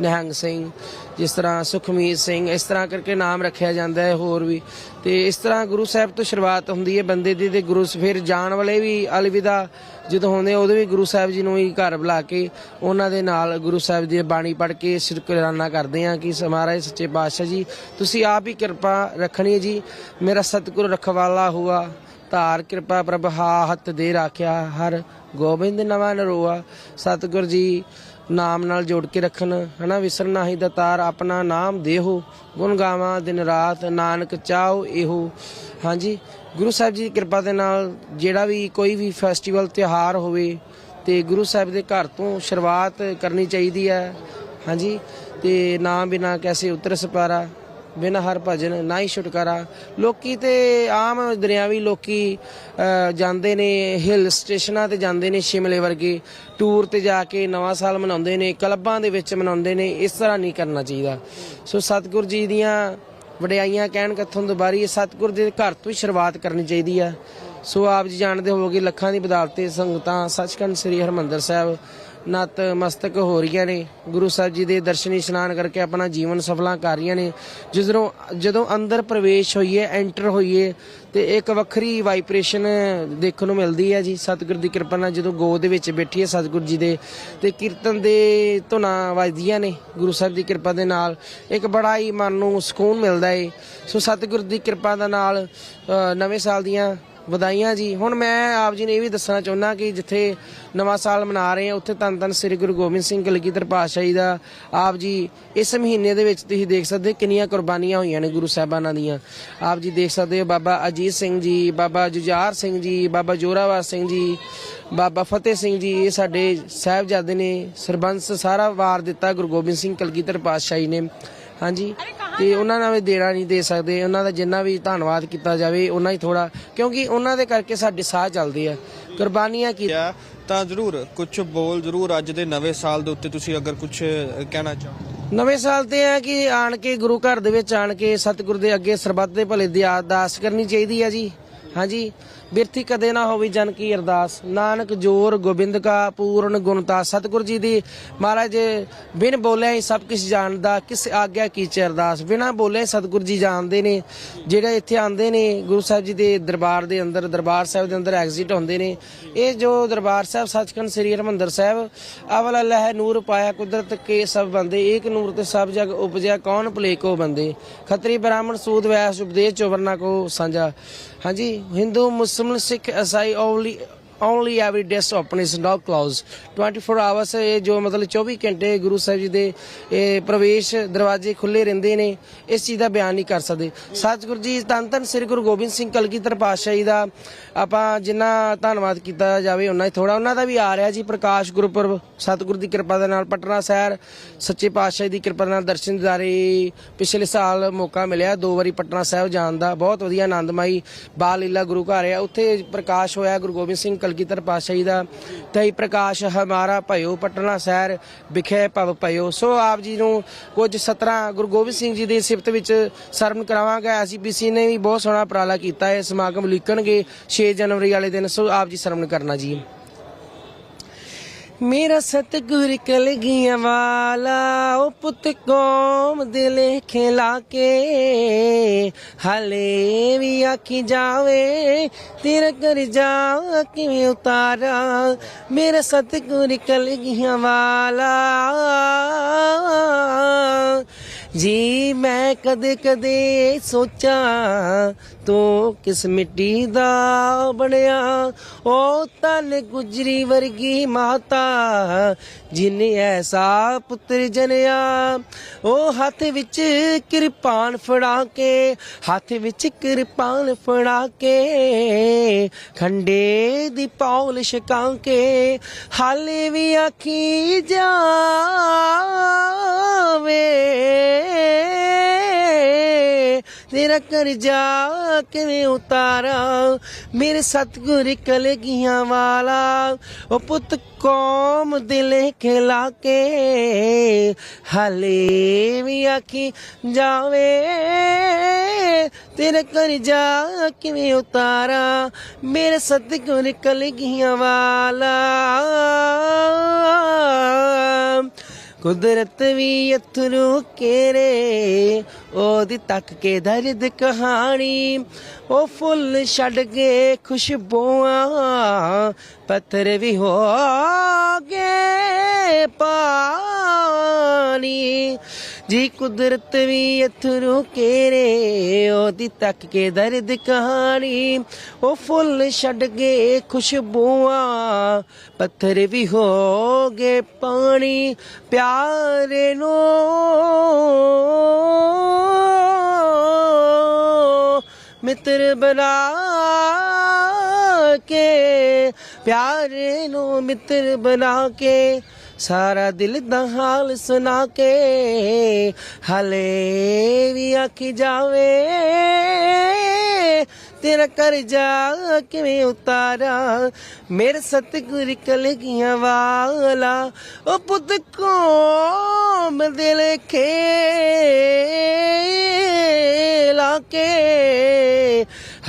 ਨਿਹੰਗ ਸਿੰਘ, ਜਿਸ ਤਰ੍ਹਾਂ ਸੁਖਮੀਤ ਸਿੰਘ, ਇਸ ਤਰ੍ਹਾਂ ਕਰਕੇ ਨਾਮ ਰੱਖਿਆ ਜਾਂਦਾ ਹੈ ਹੋਰ ਵੀ। ਤੇ ਇਸ ਤਰ੍ਹਾਂ ਗੁਰੂ ਸਾਹਿਬ ਤੋਂ ਸ਼ੁਰੂਆਤ ਹੁੰਦੀ ਹੈ ਬੰਦੇ ਦੀ ਤੇ ਗੁਰੂ ਫਿਰ ਜਾਣ ਵਾਲੇ ਵੀ ਅਲਵਿਦਾ ਜਦੋਂ ਹੁੰਦੇ ਉਦੋਂ ਵੀ ਗੁਰੂ ਸਾਹਿਬ ਜੀ ਨੂੰ ਹੀ ਘਰ ਬੁਲਾ ਕੇ ਉਹਨਾਂ ਦੇ ਨਾਲ ਗੁਰੂ ਸਾਹਿਬ ਦੀ ਬਾਣੀ ਪੜ੍ਹ ਕੇ ਸ਼ੁਕਰਾਨਾ ਕਰਦੇ ਹਾਂ ਕਿ ਮਹਾਰਾਜ ਸੱਚੇ ਪਾਤਸ਼ਾਹ ਜੀ, ਤੁਸੀਂ ਆਪ ਹੀ ਕਿਰਪਾ ਰੱਖਣੀ ਜੀ। ਮੇਰਾ ਸਤਿਗੁਰ ਰਖਵਾਲਾ ਹੁਆ, ਧਾਰ ਕਿਰਪਾ ਪ੍ਰਭ ਹਾ ਹੱਥ ਦੇ ਰਾਖਿਆ, ਹਰ ਗੋਬਿੰਦ ਨਵਾਂ ਨਰੋਆ। ਸਤਿਗੁਰ ਜੀ ਨਾਮ ਨਾਲ ਜੋੜ ਕੇ ਰੱਖਣ, ਹਨਾ? ਵਿਸਰਨਾ ਹੀ ਦਤਾਰ ਆਪਣਾ ਨਾਮ ਦੇਹੋ, ਗੁਣ ਗਾਵਾਂ ਦਿਨ ਰਾਤ, ਨਾਨਕ ਚਾਹੋ ਇਹੋ। ਹਾਂਜੀ, ਗੁਰੂ ਸਾਹਿਬ ਜੀ ਦੀ ਕਿਰਪਾ ਦੇ ਨਾਲ ਜਿਹੜਾ ਵੀ ਕੋਈ ਵੀ ਫੈਸਟੀਵਲ ਤਿਉਹਾਰ ਹੋਵੇ, ਤੇ ਗੁਰੂ ਸਾਹਿਬ ਦੇ ਘਰ ਤੋਂ ਸ਼ੁਰੂਆਤ ਕਰਨੀ ਚਾਹੀਦੀ ਹੈ। ਹਾਂਜੀ, ਤੇ ਨਾਮ ਬਿਨਾ ਕੈਸੇ ਉਤਰ ਸਪਾਰਾ। ਬਿਨ ਹਰ ਭਜਨ ਨਾ ਹੀ ਛੁਟਕਾਰਾ। ਲੋਕੀ ਤੇ ਆਮ ਦਰਿਆਵੀ ਲੋਕੀ ਅਹ, ਜਾਂਦੇ ਨੇ ਹਿਲ ਸਟੇਸ਼ਨਾਂ ਤੇ ਜਾਂਦੇ ਨੇ ਸ਼ਿਮਲੇ ਵਰਗੇ। ਟੂਰ ਤੇ ਜਾ ਕੇ ਨਵਾਂ ਸਾਲ ਮਨਾਉਂਦੇ ਨੇ ਕਲੱਬਾਂ ਦੇ ਵਿੱਚ ਮਨਾਉਂਦੇ ਨੇ ਇਸ ਤਰ੍ਹਾਂ ਨਹੀਂ ਕਰਨਾ ਚਾਹੀਦਾ। ਸੋ ਸਤਿਗੁਰ ਜੀ ਦੀਆਂ ਵਡਿਆਈਆਂ ਕਹਿਣ ਕਿੱਥੋਂ ਦੁਬਾਰੀ ਸਤਿਗੁਰ ਦੇ ਘਰ ਤੋਂ ਹੀ ਸ਼ੁਰੂਆਤ ਕਰਨੀ ਚਾਹੀਦੀ ਆ। ਸੋ ਆਪ ਜੀ ਜਾਣਦੇ ਹੋਵੋਗੇ ਲੱਖਾਂ ਦੀ ਬਦਾਲਤ ਸੰਗਤਾਂ ਸੱਚਖੰਡ ਸ੍ਰੀ ਹਰਮੰਦਰ ਸਾਹਿਬ ਨਤ ਮਸਤਕ ਹੋ ਰਹੀਆਂ ਨੇ। ਗੁਰੂ ਸਾਹਿਬ ਜੀ ਦੇ ਦਰਸ਼ਨੀ ਇਸ਼ਨਾਨ ਕਰਕੇ ਆਪਣਾ ਜੀਵਨ ਸਫਲਾ ਕਰ ਰਹੀਆਂ ਨੇ। ਜਦੋਂ ਜਦੋਂ ਅੰਦਰ ਪ੍ਰਵੇਸ਼ ਹੋਈਏ, ਐਂਟਰ ਹੋਈਏ, ਤੇ ਇੱਕ ਵੱਖਰੀ ਵਾਈਬ੍ਰੇਸ਼ਨ ਦੇਖਣ ਨੂੰ ਮਿਲਦੀ ਹੈ ਜੀ। ਸਤਿਗੁਰ ਦੀ ਕਿਰਪਾ ਨਾਲ ਜਦੋਂ ਗੋਦ ਦੇ ਵਿੱਚ ਬੈਠੀਏ ਸਤਿਗੁਰ ਜੀ ਦੇ, ਤੇ ਕੀਰਤਨ ਦੇ ਧੁਨਾਂ ਵੱਜਦੀਆਂ ਨੇ। ਗੁਰੂ ਸਾਹਿਬ ਦੀ ਕਿਰਪਾ ਦੇ ਨਾਲ ਇੱਕ ਬੜਾ ਹੀ ਮਨ ਨੂੰ ਸਕੂਨ ਮਿਲਦਾ ਏ। ਸੋ ਸਤਿਗੁਰ ਦੀ ਕਿਰਪਾ ਦੇ ਨਾਲ ਨਵੇਂ ਸਾਲ ਦੀਆਂ ਵਧਾਈਆਂ ਜੀ। ਹੁਣ ਮੈਂ ਆਪ ਜੀ ਨੇ ਇਹ ਵੀ ਦੱਸਣਾ ਚਾਹੁੰਦਾ ਕਿ ਜਿੱਥੇ ਨਵਾਂ ਸਾਲ ਮਨਾ ਰਹੇ ਆ ਉੱਥੇ ਧੰਨ ਧੰਨ ਸ੍ਰੀ ਗੁਰੂ ਗੋਬਿੰਦ ਸਿੰਘ ਕਲਗੀਧਰ ਪਾਤਸ਼ਾਹੀ ਦਾ ਆਪ ਜੀ ਇਸ ਮਹੀਨੇ ਦੇ ਵਿੱਚ ਤੁਸੀਂ ਦੇਖ ਸਕਦੇ ਹੋ ਕਿੰਨੀਆਂ ਕੁਰਬਾਨੀਆਂ ਹੋਈਆਂ ਨੇ ਗੁਰੂ ਸਾਹਿਬਾਨਾਂ ਦੀਆਂ। ਆਪ ਜੀ ਦੇਖ ਸਕਦੇ ਹੋ ਬਾਬਾ ਅਜੀਤ ਸਿੰਘ ਜੀ, ਬਾਬਾ ਜੁਝਾਰ ਸਿੰਘ ਜੀ, ਬਾਬਾ ਜੋਰਾਵਰ ਸਿੰਘ ਜੀ, ਬਾਬਾ ਫਤਿਹ ਸਿੰਘ ਜੀ, ਇਹ ਸਾਡੇ ਸਾਹਿਬਜ਼ਾਦੇ ਨੇ ਸਰਬੰਸ ਸਾਰਾ ਵਾਰ ਦਿੱਤਾ ਗੁਰੂ ਗੋਬਿੰਦ ਸਿੰਘ ਕਲਗੀਧਰ ਪਾਤਸ਼ਾਹੀ ਨੇ। ਹਾਂਜੀ। ਤੇ ਉਹਨਾਂ ਨਾਲ ਵੀ ਦੇਣਾ ਨਹੀਂ ਦੇ ਸਕਦੇ ਉਹਨਾਂ ਦਾ ਜਿੰਨਾ ਵੀ ਧੰਨਵਾਦ ਕੀਤਾ ਜਾਵੇ ਉਹਨਾਂ ਹੀ ਥੋੜਾ ਕਿਉਂਕਿ ਉਹਨਾਂ ਦੇ ਕਰਕੇ ਸਾਡੇ ਸਾਹ ਚੱਲਦੇ ਆ। ਕੁਰਬਾਨੀਆਂ ਕੀ ਤਾਂ ਜ਼ਰੂਰ ਕੁਝ ਬੋਲ ਜ਼ਰੂਰ ਅੱਜ ਦੇ ਨਵੇਂ ਸਾਲ ਦੇ ਉੱਤੇ ਤੁਸੀਂ ਅਗਰ ਕੁਝ ਕਹਿਣਾ ਚਾਹੋ ਨਵੇਂ ਸਾਲ ਤੇ ਆ ਕਿ ਆਣ ਕੇ ਗੁਰੂ ਘਰ ਦੇ ਵਿੱਚ ਆਣ ਕੇ ਸਤਿਗੁਰ ਦੇ ਅੱਗੇ ਸਰਬੱਤ ਦੇ ਭਲੇ ਦੀ ਅਰਦਾਸ ਕਰਨੀ ਚਾਹੀਦੀ ਆ ਜੀ। ਹਾਂਜੀ। ਬਿਰਥੀ ਕਦੇ ਨਾ ਹੋਵੇ ਜਨ ਕੀ ਅਰਦਾਸ। ਨਾਨਕ ਜੋਰ ਗੋਬਿੰਦ ਕਾ ਪੂਰਨ ਗੁਣਤਾ ਸਤਿਗੁਰ ਜੀ ਦੀ। ਮਹਾਰਾਜ ਬਿਨ ਬੋਲਿਆ ਹੀ ਸਭ ਕੁਝ ਜਾਣਦਾ, ਕਿਸ ਆਗਿਆ ਕੀਚੇ ਅਰਦਾਸ। ਬਿਨਾ ਬੋਲੇ ਸਤਿਗੁਰ ਜੀ ਜਾਣਦੇ ਨੇ, ਜਿਹੜੇ ਇੱਥੇ ਆਉਂਦੇ ਨੇ, ਗੁਰੂ ਸਾਹਿਬ ਜੀ ਦੇ ਦਰਬਾਰ ਦੇ ਅੰਦਰ, ਦਰਬਾਰ ਸਾਹਿਬ ਦੇ ਅੰਦਰ ਐਗਜ਼ਿਟ ਹੁੰਦੇ ਨੇ। ਇਹ ਜੋ ਦਰਬਾਰ ਸਾਹਿਬ, ਸੱਚਖੰਡ ਸ੍ਰੀ ਹਰਿਮੰਦਰ ਸਾਹਿਬ, ਅਵਲ ਅੱਲਾਹ ਨੂਰ ਪਾਇਆ ਕੁਦਰਤ ਕੇ ਸਭ ਬੰਦੇ। ਏਕ ਨੂਰ ਤੇ ਸਭ ਜਗ ਉਪਜਿਆ, ਕੌਣ ਭਲੇ ਕੋ ਬੰਦੇ? ਖੱਤਰੀ ਬ੍ਰਾਹਮਣ ਸੂਦ ਵੈਸ ਉਪਦੇਸ਼ ਚੋਵਰਨਾ ਕੋ ਸਾਂਝਾ। ਹਾਂਜੀ, ਹਿੰਦੂ, ਮੁਸਲਮਾਨ ਸਿੱਖ ਈਸਾਈ only only every days open is not close 24 hours ਇਹ ਜੋ ਮਤਲਬ 24 ਘੰਟੇ ਗੁਰੂ ਸਾਹਿਬ ਜੀ ਦੇ ਇਹ ਪ੍ਰਵੇਸ਼ ਦਰਵਾਜ਼ੇ ਖੁੱਲੇ ਰਹਿੰਦੇ ਨੇ, ਇਸ ਚੀਜ਼ ਦਾ ਬਿਆਨ ਨਹੀਂ ਕਰ ਸਕਦੇ। ਸਤਿਗੁਰੂ ਜੀ ਧੰਨ ਧੰਨ ਸ੍ਰੀ ਗੁਰੂ ਗੋਬਿੰਦ ਸਿੰਘ ਕਲਗੀਧਰ ਜੀ ਦਾ ਆਪਾਂ ਜਿੰਨਾ ਧੰਨਵਾਦ ਕੀਤਾ ਜਾਵੇ ਉਹਨਾਂ ਹੀ ਥੋੜਾ ਉਹਨਾਂ ਦਾ ਵੀ ਆ ਰਿਹਾ ਜੀ ਪ੍ਰਕਾਸ਼ ਗੁਰਪੁਰਬ। ਸਤਿਗੁਰੂ ਦੀ ਕਿਰਪਾ ਦੇ ਨਾਲ ਪਟਨਾ ਸ਼ਹਿਰ ਸੱਚੇ ਪਾਤਸ਼ਾਹ ਦੀ ਕਿਰਪਾ ਨਾਲ ਦਰਸ਼ਨ ਦਿਦਾਰੇ ਪਿਛਲੇ ਸਾਲ ਮੌਕਾ ਮਿਲਿਆ ਦੋ ਵਾਰੀ ਪਟਨਾ ਸਾਹਿਬ ਜਾਣ ਦਾ। ਬਹੁਤ ਵਧੀਆ ਆਨੰਦਮਈ ਬਾਲ ਲੀਲਾ ਗੁਰੂ ਘਰ ਆ। ਉੱਥੇ ਪ੍ਰਕਾਸ਼ ਹੋਇਆ ਗੁਰੂ ਗੋਬਿੰਦ ਸਿੰਘ ਕਲਗੀਧਰ ਪਾਤਸ਼ਾਹੀ ਦਾ। ਤਈ ਪ੍ਰਕਾਸ਼ ਹਮਾਰਾ ਭਇਓ ਪਟਨਾ ਸ਼ਹਿਰ ਵਿਖੇ ਭਵ ਭਇਓ। ਸੋ ਆਪ ਜੀ ਨੂੰ ਕੁਝ 17 ਗੁਰੂ ਗੋਬਿੰਦ ਸਿੰਘ ਜੀ ਦੀ ਸਿਫਤ ਵਿੱਚ ਸਰਵਨ ਕਰਾਵਾਂਗਾ। ਐਸਜੀਪੀਸੀ ਨੇ ਵੀ ਬਹੁਤ ਸੋਹਣਾ ਉਪਰਾਲਾ ਕੀਤਾ। ਹੈ ਸਮਾਗਮ ਲਿਖਣਗੇ 6 ਜਨਵਰੀ ਵਾਲੇ ਦਿਨ। ਸੋ ਆਪ ਜੀ ਸਰਵਨ ਕਰਨਾ ਜੀ। ਮੇਰਾ ਸਤਿਗੁਰ ਕਲਗੀਆਂ ਵਾਲਾ, ਉਹ ਪੁੱਤ ਕੌਮ ਦੇ ਲੇਖੇ ਕੇ। ਹਲੇ ਵੀ ਆਖੀ ਜਾਵੇ, ਤੇਰਾ ਕਰ ਜਾ ਕਿਵੇਂ ਉਤਾਰਾ। ਮੇਰਾ ਸਤਿਗੁਰ ਕਲਗੀਆਂ ਵਾਲਾ, ਜੀ ਮੈਂ ਕਦੇ ਕਦੇ ਸੋਚਾਂ ਤੂੰ ਕਿਸ ਮਿੱਟੀ ਦਾ ਬਣਿਆ? ਉਹ ਤਨ ਗੁਜਰੀ ਵਰਗੀ ਮਾਤਾ, ਜਿਨੇ ਐਸਾ ਪੁੱਤਰ ਜਨਿਆ। ਉਹ ਹੱਥ ਵਿੱਚ ਕਿਰਪਾਨ ਫੜਾ ਕੇ, ਹੱਥ ਵਿੱਚ ਕਿਰਪਾਨ ਫੜਾ ਕੇ, ਖੰਡੇ ਦੀ ਪੌਲ ਛਕਾ ਕੇ, ਹਾਲੇ ਵੀ ਆਖੀ ਜਾਵੇ। ਤੇਰਾ ਕਰਜ਼ਾ ਕਿਵੇਂ ਉਤਾਰਾਂ? ਮੇਰੇ ਸਤਗੁਰ ਕਲਗੀਆਂ ਵਾਲਾ, ਉਹ ਪੁੱਤ ਕੌਮ ਦਿਲ ਖਿਲਾ ਕੇ, ਹਾਲੇ ਵੀ ਆਖੀ ਜਾਵੇ। ਤੇਰਾ ਕਰਜ਼ਾ ਕਿਵੇਂ ਉਤਾਰਾਂ? ਮੇਰੇ ਸਤਗੁਰ ਕਲਗੀਆਂ ਵਾਲਾ ਕੁਦਰਤ ਵੀ ਅਥਰੂ ਕੇਰੇ ਉਹਦੀ ਤੱਕ ਕੇ ਦਰਦ ਕਹਾਣੀ। ਉਹ ਫੁੱਲ ਛੱਡ ਕੇ ਖੁਸ਼ਬੂਆਂ ਪੱਥਰ ਵੀ ਹੋ ਗਏ ਪਾਣੀ। ਜੀ ਕੁਦਰਤ ਵੀ ਅਥਰੂ ਕੇਰੇ ਉਹਦੀ ਤੱਕ ਕੇ ਦਰਦ ਕਹਾਣੀ। ਉਹ ਫੁੱਲ ਛੱਡ ਗਏ ਖੁਸ਼ਬੂਆਂ ਪੱਥਰ ਵੀ ਹੋ ਗਏ ਪਾਣੀ। ਪਿਆਰੇ ਨੂੰ ਮਿੱਤਰ ਬਣਾ ਕੇ, ਪਿਆਰੇ ਨੂੰ ਮਿੱਤਰ ਬਣਾ ਕੇ, ਸਾਰਾ ਦਿਲ ਦਾ ਹਾਲ ਸੁਣਾ ਕੇ, ਹਲੇ ਵੀ ਆਖੀ ਜਾਵੇ ਤੇਰਾ ਕਰਜ਼ਾ ਕਿਵੇਂ ਉਤਾਰਾਂ? ਮੇਰੇ ਸਤਿਗੁਰ ਕਲਗੀਆਂ ਵਾਲਾ। ਉਹ ਪੁੱਤ ਕੋਮ ਖੇ ਲਾ ਕੇ।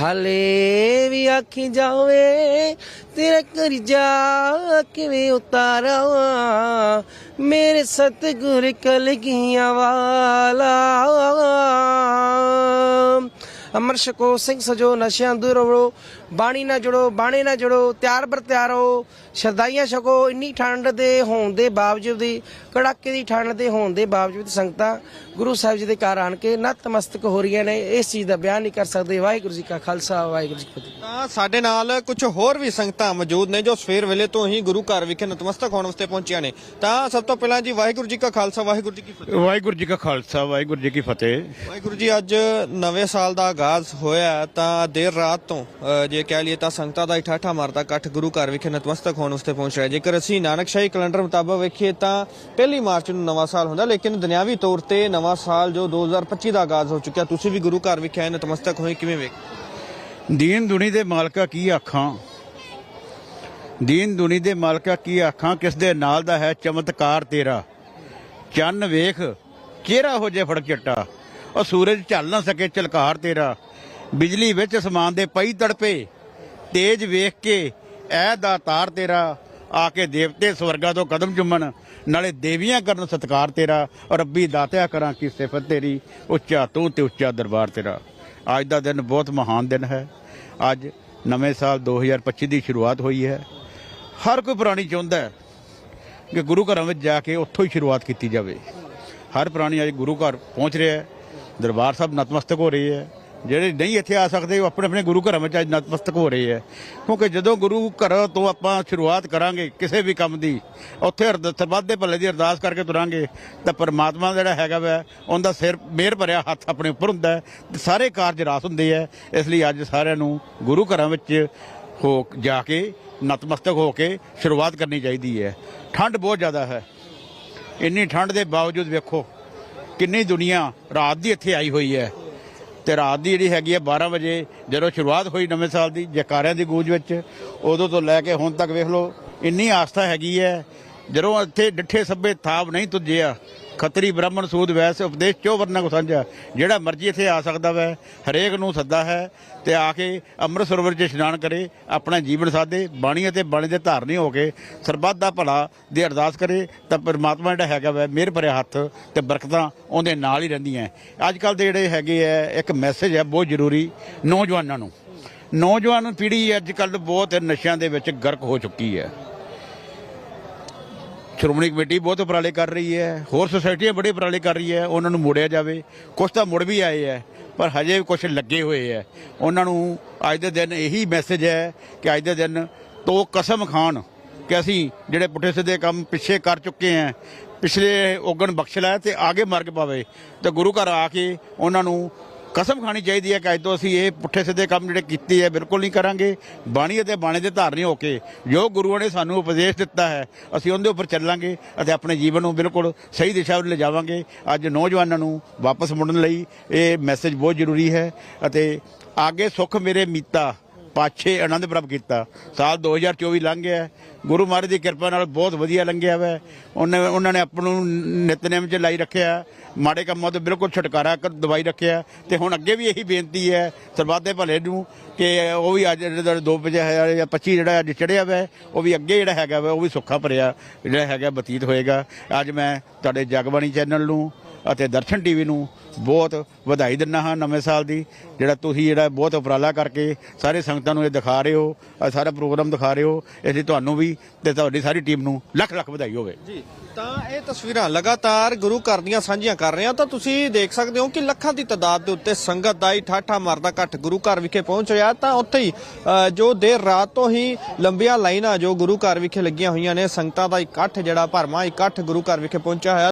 ਹਲੇ ਵੀ ਆਖੀ ਜਾਵੇ, ਤੇਰਾ ਕਰਜ਼ਾ ਕਿਵੇਂ ਉਤਾਰਾਂ? ਮੇਰੇ ਸਤਿਗੁਰ ਕਲਗੀਆਂ ਵਾਲਾ। ਅਮਰ ਸ਼ਕੋ ਸਿੰਘ ਸਜੋ, ਨਸ਼ਿਆਂ ਦੂਰ ਰਹੋ, ਬਾਣੀ ਨਾਲ ਜੁੜੋ, ਬਾਣੇ ਨਾਲ ਜੁੜੋ, ਤਿਆਰ ਬਰ ਤਿਆਰ ਰਹੋ। ਸ਼ਰਦਾਈਆਂ ਛਕੋ, ਇੰਨੀ ਠੰਡ ਦੇ ਹੋਣ ਦੇ ਬਾਵਜੂਦ ਵੀ, ਕੜਾਕੇ ਦੀ ਠੰਡ ਦੇ ਹੋਣ ਦੇ ਬਾਵਜੂਦ ਸੰਗਤਾਂ ਗੁਰੂ ਸਾਹਿਬ ਜੀ ਦੇ ਘਰ ਆਣ ਕੇ ਨਤਮਸਤਕ ਹੋ ਰਹੀਆਂ ਨੇ ਇਸ ਚੀਜ਼ ਦਾ ਬਿਆਨ ਨਹੀਂ ਕਰ ਸਕਦੇ। ਵਾਹਿਗੁਰੂ ਜੀ ਕਾ ਖਾਲਸਾ ਵਾਹਿਗੁਰੂ ਜੀ ਕੀ ਫਤਿਹ। ਤਾਂ ਸਾਡੇ ਨਾਲ ਕੁਝ ਹੋਰ ਵੀ ਸੰਗਤਾਂ ਮੌਜੂਦ ਨੇ ਜੋ ਸਵੇਰ ਵੇਲੇ ਤੋਂ ਹੀ ਗੁਰੂ ਘਰ ਵਿਖੇ ਨਤਮਸਤਕ ਹੋਣ ਵਾਸਤੇ ਪਹੁੰਚੀਆਂ ਨੇ। ਤਾਂ ਸਭ ਤੋਂ ਪਹਿਲਾਂ ਜੀ ਵਾਹਿਗੁਰੂ ਜੀ ਕਾ ਖਾਲਸਾ ਵਾਹਿਗੁਰੂ ਜੀ ਕੀ ਫਤਿਹ। ਵਾਹਿਗੁਰੂ ਜੀ ਕਾ ਖਾਲਸਾ ਵਾਹਿਗੁਰੂ ਜੀ ਕੀ ਫਤਿਹ। ਵਾਹਿਗੁਰੂ ਜੀ ਅੱਜ ਨਵੇਂ ਸਾਲ ਦਾ ਆਗਾਜ਼ ਹੋਇਆ ਤਾਂ ਦੇਰ ਰਾਤ ਤੋਂ ਅ, ਜੇ ਕਹਿ ਲਈਏ ਤਾਂ ਸੰਗਤਾਂ ਦਾ ਇਠਾਠਾ ਮਾਰਦਾ ਇਕੱਠ ਗੁਰੂ ਘਰ ਵਿਖੇ ਨਤਮਸਤਕ ਹੋਣ ਵਾਸਤੇ ਪਹੁੰਚ ਰਿਹਾ ਜੇਕਰ ਅਸੀਂ ਨਾਨਕਸ਼ਾਹੀ ਕੈਲੰਡਰ ਮੁਤਾਬਕ ਵੇਖੀਏ ਤਾਂ ਪਹਿਲੀ ਮਾਰਚ ਨੂੰ ਨਵਾਂ ਸਾਲ ਹੁੰਦਾ ਲੇਕਿਨ ਦੁਨਿਆਵੀ ਤੌਰ ਤੇ ਨਵਾਂ ਸਾਲ ਜੋ 2025 ਦਾ ਆਗਾਜ਼ ਹੋ ਚੁੱਕਿਆ, ਤੁਸੀਂ ਵੀ ਗੁਰੂ ਘਰ ਵਿਖੇ ਆਏ, ਨਤਮਸਤਕ ਹੋਏ, ਕਿਵੇਂ ਵੇਖ? ਦੀਨ ਦੁਨੀ ਦੇ ਮਾਲਕਾ ਕੀ ਆਖਾਂ? ਦੀਨ ਦੁਨੀ ਦੇ ਮਾਲਕਾ ਕੀ ਆਖਾਂ? ਕਿਸ ਦੇ ਨਾਲ ਦਾ ਹੈ ਚਮਤਕਾਰ ਤੇਰਾ? ਚੰਨ ਵੇਖ, ਚਿਹਰਾ ਹੋ ਜੇ ਫੜ ਚਿੱਟਾ। ਉਹ ਸੂਰਜ ਝੱਲ ਨਾ ਸਕੇ ਚਲਕਾਰ ਤੇਰਾ। ਬਿਜਲੀ ਵਿੱਚ ਅਸਮਾਨ ਦੇ ਪਈ ਤੜਪੇ, ਤੇਜ ਵੇਖ ਕੇ ਐ ਦਾ ਤਾਰ ਤੇਰਾ। ਆ ਕੇ ਦੇਵਤੇ ਸਵਰਗਾ ਤੋਂ ਕਦਮ ਚੁੰਮਣ ਨਾਲੇ ਦੇਵੀਆਂ ਕਰਨ ਸਤਕਾਰ ਤੇਰਾ, ਰੱਬੀ ਦਾਤਿਆ ਕਰਾਂ ਕੀ ਸਿਫਤ ਤੇਰੀ, ਉੱਚਾ ਤੂੰ ਤੇ ਉੱਚਾ ਦਰਬਾਰ ਤੇਰਾ। ਅੱਜ ਦਾ ਦਿਨ ਬਹੁਤ ਮਹਾਨ ਦਿਨ ਹੈ। ਅੱਜ ਨਵੇਂ ਸਾਲ 2025 ਦੀ ਸ਼ੁਰੂਆਤ ਹੋਈ ਹੈ। ਹਰ ਕੋਈ ਪ੍ਰਾਣੀ ਚਾਹੁੰਦਾ ਹੈ ਕਿ ਗੁਰੂ ਘਰਾਂ ਵਿੱਚ ਜਾ ਕੇ ਉੱਥੋਂ ਹੀ ਸ਼ੁਰੂਆਤ ਕੀਤੀ ਜਾਵੇ। ਹਰ ਪ੍ਰਾਣੀ ਅੱਜ ਗੁਰੂ ਘਰ ਪਹੁੰਚ ਰਿਹਾ ਹੈ। ਦਰਬਾਰ ਸਾਹਿਬ ਨਤਮਸਤਕ ਹੋ ਰਹੀ ਹੈ। ਜਿਹੜੇ ਨਹੀਂ ਇੱਥੇ ਆ ਸਕਦੇ, ਉਹ ਆਪਣੇ ਆਪਣੇ ਗੁਰੂ ਘਰਾਂ ਵਿੱਚ ਅੱਜ ਨਤਮਸਤਕ ਹੋ ਰਹੇ ਹੈ। ਕਿਉਂਕਿ ਜਦੋਂ ਗੁਰੂ ਘਰ ਤੋਂ ਆਪਾਂ ਸ਼ੁਰੂਆਤ ਕਰਾਂਗੇ ਕਿਸੇ ਵੀ ਕੰਮ ਦੀ, ਉੱਥੇ ਅਰਦ- ਸਰਬੱਤ ਦੇ ਭਲੇ ਦੀ ਅਰਦਾਸ ਕਰਕੇ ਤੁਰਾਂਗੇ, ਤਾਂ ਪਰਮਾਤਮਾ ਜਿਹੜਾ ਹੈਗਾ ਵਾ, ਉਹਦਾ ਸਿਰ ਮਿਹਰ ਭਰਿਆ ਹੱਥ ਆਪਣੇ ਉੱਪਰ ਹੁੰਦਾ ਹੈ, ਤੇ ਸਾਰੇ ਕਾਰਜ ਰਾਸ ਹੁੰਦੇ ਹੈ। ਇਸ ਲਈ ਅੱਜ ਸਾਰਿਆਂ ਨੂੰ ਗੁਰੂ ਘਰਾਂ ਵਿੱਚ ਹੋ ਜਾ ਕੇ ਨਤਮਸਤਕ ਹੋ ਕੇ ਸ਼ੁਰੂਆਤ ਕਰਨੀ ਚਾਹੀਦੀ ਹੈ। ਠੰਡ ਬਹੁਤ ਜ਼ਿਆਦਾ ਹੈ। ਇੰਨੀ ਠੰਡ ਦੇ ਬਾਵਜੂਦ ਵੇਖੋ, ਕਿੰਨੀ ਦੁਨੀਆ ਰਾਤ ਦੀ ਇੱਥੇ ਆਈ ਹੋਈ ਹੈ। ਤੇ ਰਾਤ ਦੀ ਜਿਹੜੀ ਹੈਗੀ ਹੈ 12 ਵਜੇ ਜਦੋਂ ਸ਼ੁਰੂਆਤ ਹੋਈ ਨਵੇਂ ਸਾਲ ਦੀ ਜੈਕਾਰਿਆਂ ਦੀ ਗੂੰਜ ਵਿੱਚ, ਉਦੋਂ ਤੋਂ ਲੈ ਕੇ ਹੁਣ ਤੱਕ ਵੇਖ ਲਓ, ਇੰਨੀ ਆਸਥਾ ਹੈਗੀ ਹੈ। ਜਦੋਂ ਇੱਥੇ ਡਿੱਠੇ ਸੱਬੇ ਥਾਪ ਨਹੀਂ ਤੁਜਿਆ ਖੱਤਰੀ ਬ੍ਰਾਹਮਣ ਸੂਦ ਵੈਸ ਉਪਦੇਸ਼ ਚੋ ਵਰਨਾ ਕੋ ਸਾਂਝਾ? ਜਿਹੜਾ ਮਰਜ਼ੀ ਇੱਥੇ ਆ ਸਕਦਾ ਵੈ, ਹਰੇਕ ਨੂੰ ਸੱਦਾ ਹੈ ਤੇ ਆ ਕੇ ਅੰਮ੍ਰਿਤ ਸਰੋਵਰ 'ਚ ਇਸ਼ਨਾਨ ਕਰੇ, ਆਪਣਾ ਜੀਵਨ ਸਾਦੇ ਬਾਣੀ ਅਤੇ ਬਾਣੀ ਦੇ ਧਾਰਨੀ ਹੋ ਕੇ ਸਰਬੱਤ ਦਾ ਭਲਾ ਦੀ ਅਰਦਾਸ ਕਰੇ, ਤਾਂ ਪਰਮਾਤਮਾ ਜਿਹੜਾ ਹੈਗਾ ਵੈ, ਮਿਹਰ ਭਰਿਆ ਹੱਥ ਤੇ ਬਰਕਤਾਂ ਉਹਦੇ ਨਾਲ ਹੀ ਰਹਿੰਦੀਆਂ ਅੱਜ ਕੱਲ ਦੇ ਜਿਹੜੇ ਹੈਗੇ ਆ ਇੱਕ ਮੈਸੇਜ ਹੈ ਬਹੁਤ ਜ਼ਰੂਰੀ, ਨੌਜਵਾਨਾਂ ਨੂੰ। ਨੌਜਵਾਨ ਪੀੜ੍ਹੀ ਅੱਜ ਕੱਲ ਬਹੁਤ ਨਸ਼ਿਆਂ ਦੇ ਵਿੱਚ ਗਰਕ ਹੋ ਚੁੱਕੀ ਹੈ ਸ਼੍ਰੋਮਣੀ ਕਮੇਟੀ ਬਹੁਤ ਉਪਰਾਲੇ ਕਰ ਰਹੀ ਹੈ। ਹੋਰ ਸੁਸਾਇਟੀਆਂ ਬੜੇ ਉਪਰਾਲੇ ਕਰ ਰਹੀ ਹੈ। ਉਹਨਾਂ ਨੂੰ ਮੋੜਿਆ ਜਾਵੇ। ਕੁਝ ਤਾਂ ਮੁੜ ਵੀ ਆਏ ਹੈ, ਪਰ ਹਜੇ ਵੀ ਕੁਝ ਲੱਗੇ ਹੋਏ ਹੈ। ਉਹਨਾਂ ਨੂੰ ਅੱਜ ਦੇ ਦਿਨ ਇਹੀ ਮੈਸੇਜ ਹੈ ਕਿ ਅੱਜ ਦੇ ਦਿਨ ਤੋ ਕਸਮ ਖਾਣ ਕਿ ਅਸੀਂ ਜਿਹੜੇ ਪੁੱਠੇ ਸਿੱਧੇ ਕੰਮ ਪਿੱਛੇ ਕਰ ਚੁੱਕੇ ਹਾਂ, ਪਿਛਲੇ ਔਗਣ ਬਖਸ਼ ਲਿਆ ਤੇ ਆਗੇ ਮਾਰਗ ਪਾਵੇ। ਤੇ ਗੁਰੂ ਘਰ ਆ ਕੇ ਉਹਨਾਂ ਨੂੰ ਕਸਮ ਖਾਣੀ ਚਾਹੀਦੀ ਹੈ ਕਿ ਅੱਜ ਤੋਂ ਅਸੀਂ ਇਹ ਪੁੱਠੇ ਸਿੱਧੇ ਕੰਮ ਜਿਹੜੇ ਕੀਤੇ ਹੈ ਬਿਲਕੁਲ ਨਹੀਂ ਕਰਾਂਗੇ। ਬਾਣੀ ਅਤੇ ਬਾਣੇ ਦੇ ਧਾਰਨੀ ਹੋ ਕੇ ਜੋ ਗੁਰੂਆਂ ਨੇ ਸਾਨੂੰ ਉਪਦੇਸ਼ ਦਿੱਤਾ ਹੈ, ਅਸੀਂ ਉਹਦੇ ਉੱਪਰ ਚੱਲਾਂਗੇ ਅਤੇ ਆਪਣੇ ਜੀਵਨ ਨੂੰ ਬਿਲਕੁਲ ਸਹੀ ਦਿਸ਼ਾ ਵੱਲ ਲਿਜਾਵਾਂਗੇ। ਅੱਜ ਨੌਜਵਾਨਾਂ ਨੂੰ ਵਾਪਸ ਮੁੜਨ ਲਈ ਇਹ ਮੈਸੇਜ ਬਹੁਤ ਜ਼ਰੂਰੀ ਹੈ ਅਤੇ ਆਗੇ ਸੁਖ ਮੇਰੇ ਮੀਤਾ, ਪਾਛੇ ਆਨੰਦ ਪ੍ਰਾਪਤ ਕੀਤਾ। ਸਾਲ 2024 ਲੰਘ ਗਿਆ ਗੁਰੂ ਮਹਾਰਾਜ ਦੀ ਕਿਰਪਾ ਨਾਲ ਬਹੁਤ ਵਧੀਆ ਲੰਘਿਆ ਵਾ। ਉਹਨੇ ਉਹਨਾਂ ਨੇ ਆਪ ਨੂੰ ਨਿਤਨੇਮ 'ਚ ਲਾਈ ਰੱਖਿਆ। ਮਾੜੇ ਕੰਮਾਂ ਤੋਂ ਬਿਲਕੁਲ ਛੁਟਕਾਰਾ ਕਰ, ਦਵਾਈ ਰੱਖਿਆ ਤੇ ਹੁਣ ਅੱਗੇ ਵੀ ਇਹੀ ਬੇਨਤੀ ਹੈ ਸਰਬੱਤ ਦੇ ਭਲੇ ਨੂੰ ਕਿ ਉਹ ਵੀ ਅੱਜ ਜਿਹੜਾ ਦੋ ਵਜੇ ਜਾਂ 25 ਜਿਹੜਾ ਅੱਜ ਚੜਿਆ ਵਾ, ਉਹ ਵੀ ਅੱਗੇ ਜਿਹੜਾ ਹੈਗਾ ਵਾ, ਉਹ ਵੀ ਸੁੱਖਾ ਭਰਿਆ ਜਿਹੜਾ ਹੈਗਾ ਬਤੀਤ ਹੋਏਗਾ। ਅੱਜ ਮੈਂ ਤੁਹਾਡੇ ਜਗਬਾਣੀ ਚੈਨਲ ਨੂੰ ਅਤੇ ਦਰਸ਼ਨ ਟੀਵੀ ਨੂੰ ਬਹੁਤ ਵਧਾਈ ਦਿੰਦਾ ਹਾਂ ਨਵੇਂ ਸਾਲ ਦੀ ਜਿਹੜਾ ਤੁਸੀਂ ਜਿਹੜਾ ਬਹੁਤ ਉਪਰਾਲਾ ਕਰਕੇ ਸਾਰੇ ਸੰਗਤਾਂ ਨੂੰ ਇਹ ਦਿਖਾ ਰਹੇ ਹੋ ਆਹ ਸਾਰਾ ਪ੍ਰੋਗਰਾਮ ਦਿਖਾ ਰਹੇ ਹੋ ਇਸ ਲਈ ਤੁਹਾਨੂੰ ਵੀ ਤੇ ਤੁਹਾਡੀ ਸਾਰੀ ਟੀਮ ਨੂੰ ਲੱਖ ਲੱਖ ਵਧਾਈ ਹੋਵੇ। ਜੀ ਤਾਂ ਇਹ ਤਸਵੀਰਾਂ ਲਗਾਤਾਰ ਗੁਰੂ ਘਰ ਦੀਆਂ ਸਾਂਝੀਆਂ ਕਰ ਰਹੇ ਹਾਂ। ਤਾਂ ਤੁਸੀਂ ਦੇਖ ਸਕਦੇ ਹੋ ਕਿ ਲੱਖਾਂ ਦੀ ਤਾਦਾਦ ਦੇ ਉੱਤੇ ਸੰਗਤ ਦਾ ਹੀ ਠਾਠਾ ਮਾਰਦਾ ਘੱਟ ਗੁਰੂ ਘਰ ਵਿਖੇ ਪਹੁੰਚ ਰਿਹਾ। ਤਾਂ ਉੱਥੇ ਹੀ ਅ, ਜੋ ਦੇਰ ਰਾਤ ਤੋਂ ਹੀ ਲੰਬੀਆਂ ਲਾਈਨਾਂ ਜੋ ਗੁਰੂ ਘਰ ਵਿਖੇ ਲੱਗੀਆਂ ਹੋਈਆਂ ਨੇ ਸੰਗਤਾਂ ਦਾ ਇਕੱਠ ਜਿਹੜਾ ਭਰਮਾ ਇਕੱਠ ਗੁਰੂ ਘਰ ਵਿਖੇ ਪਹੁੰਚਿਆ ਹੋਇਆ।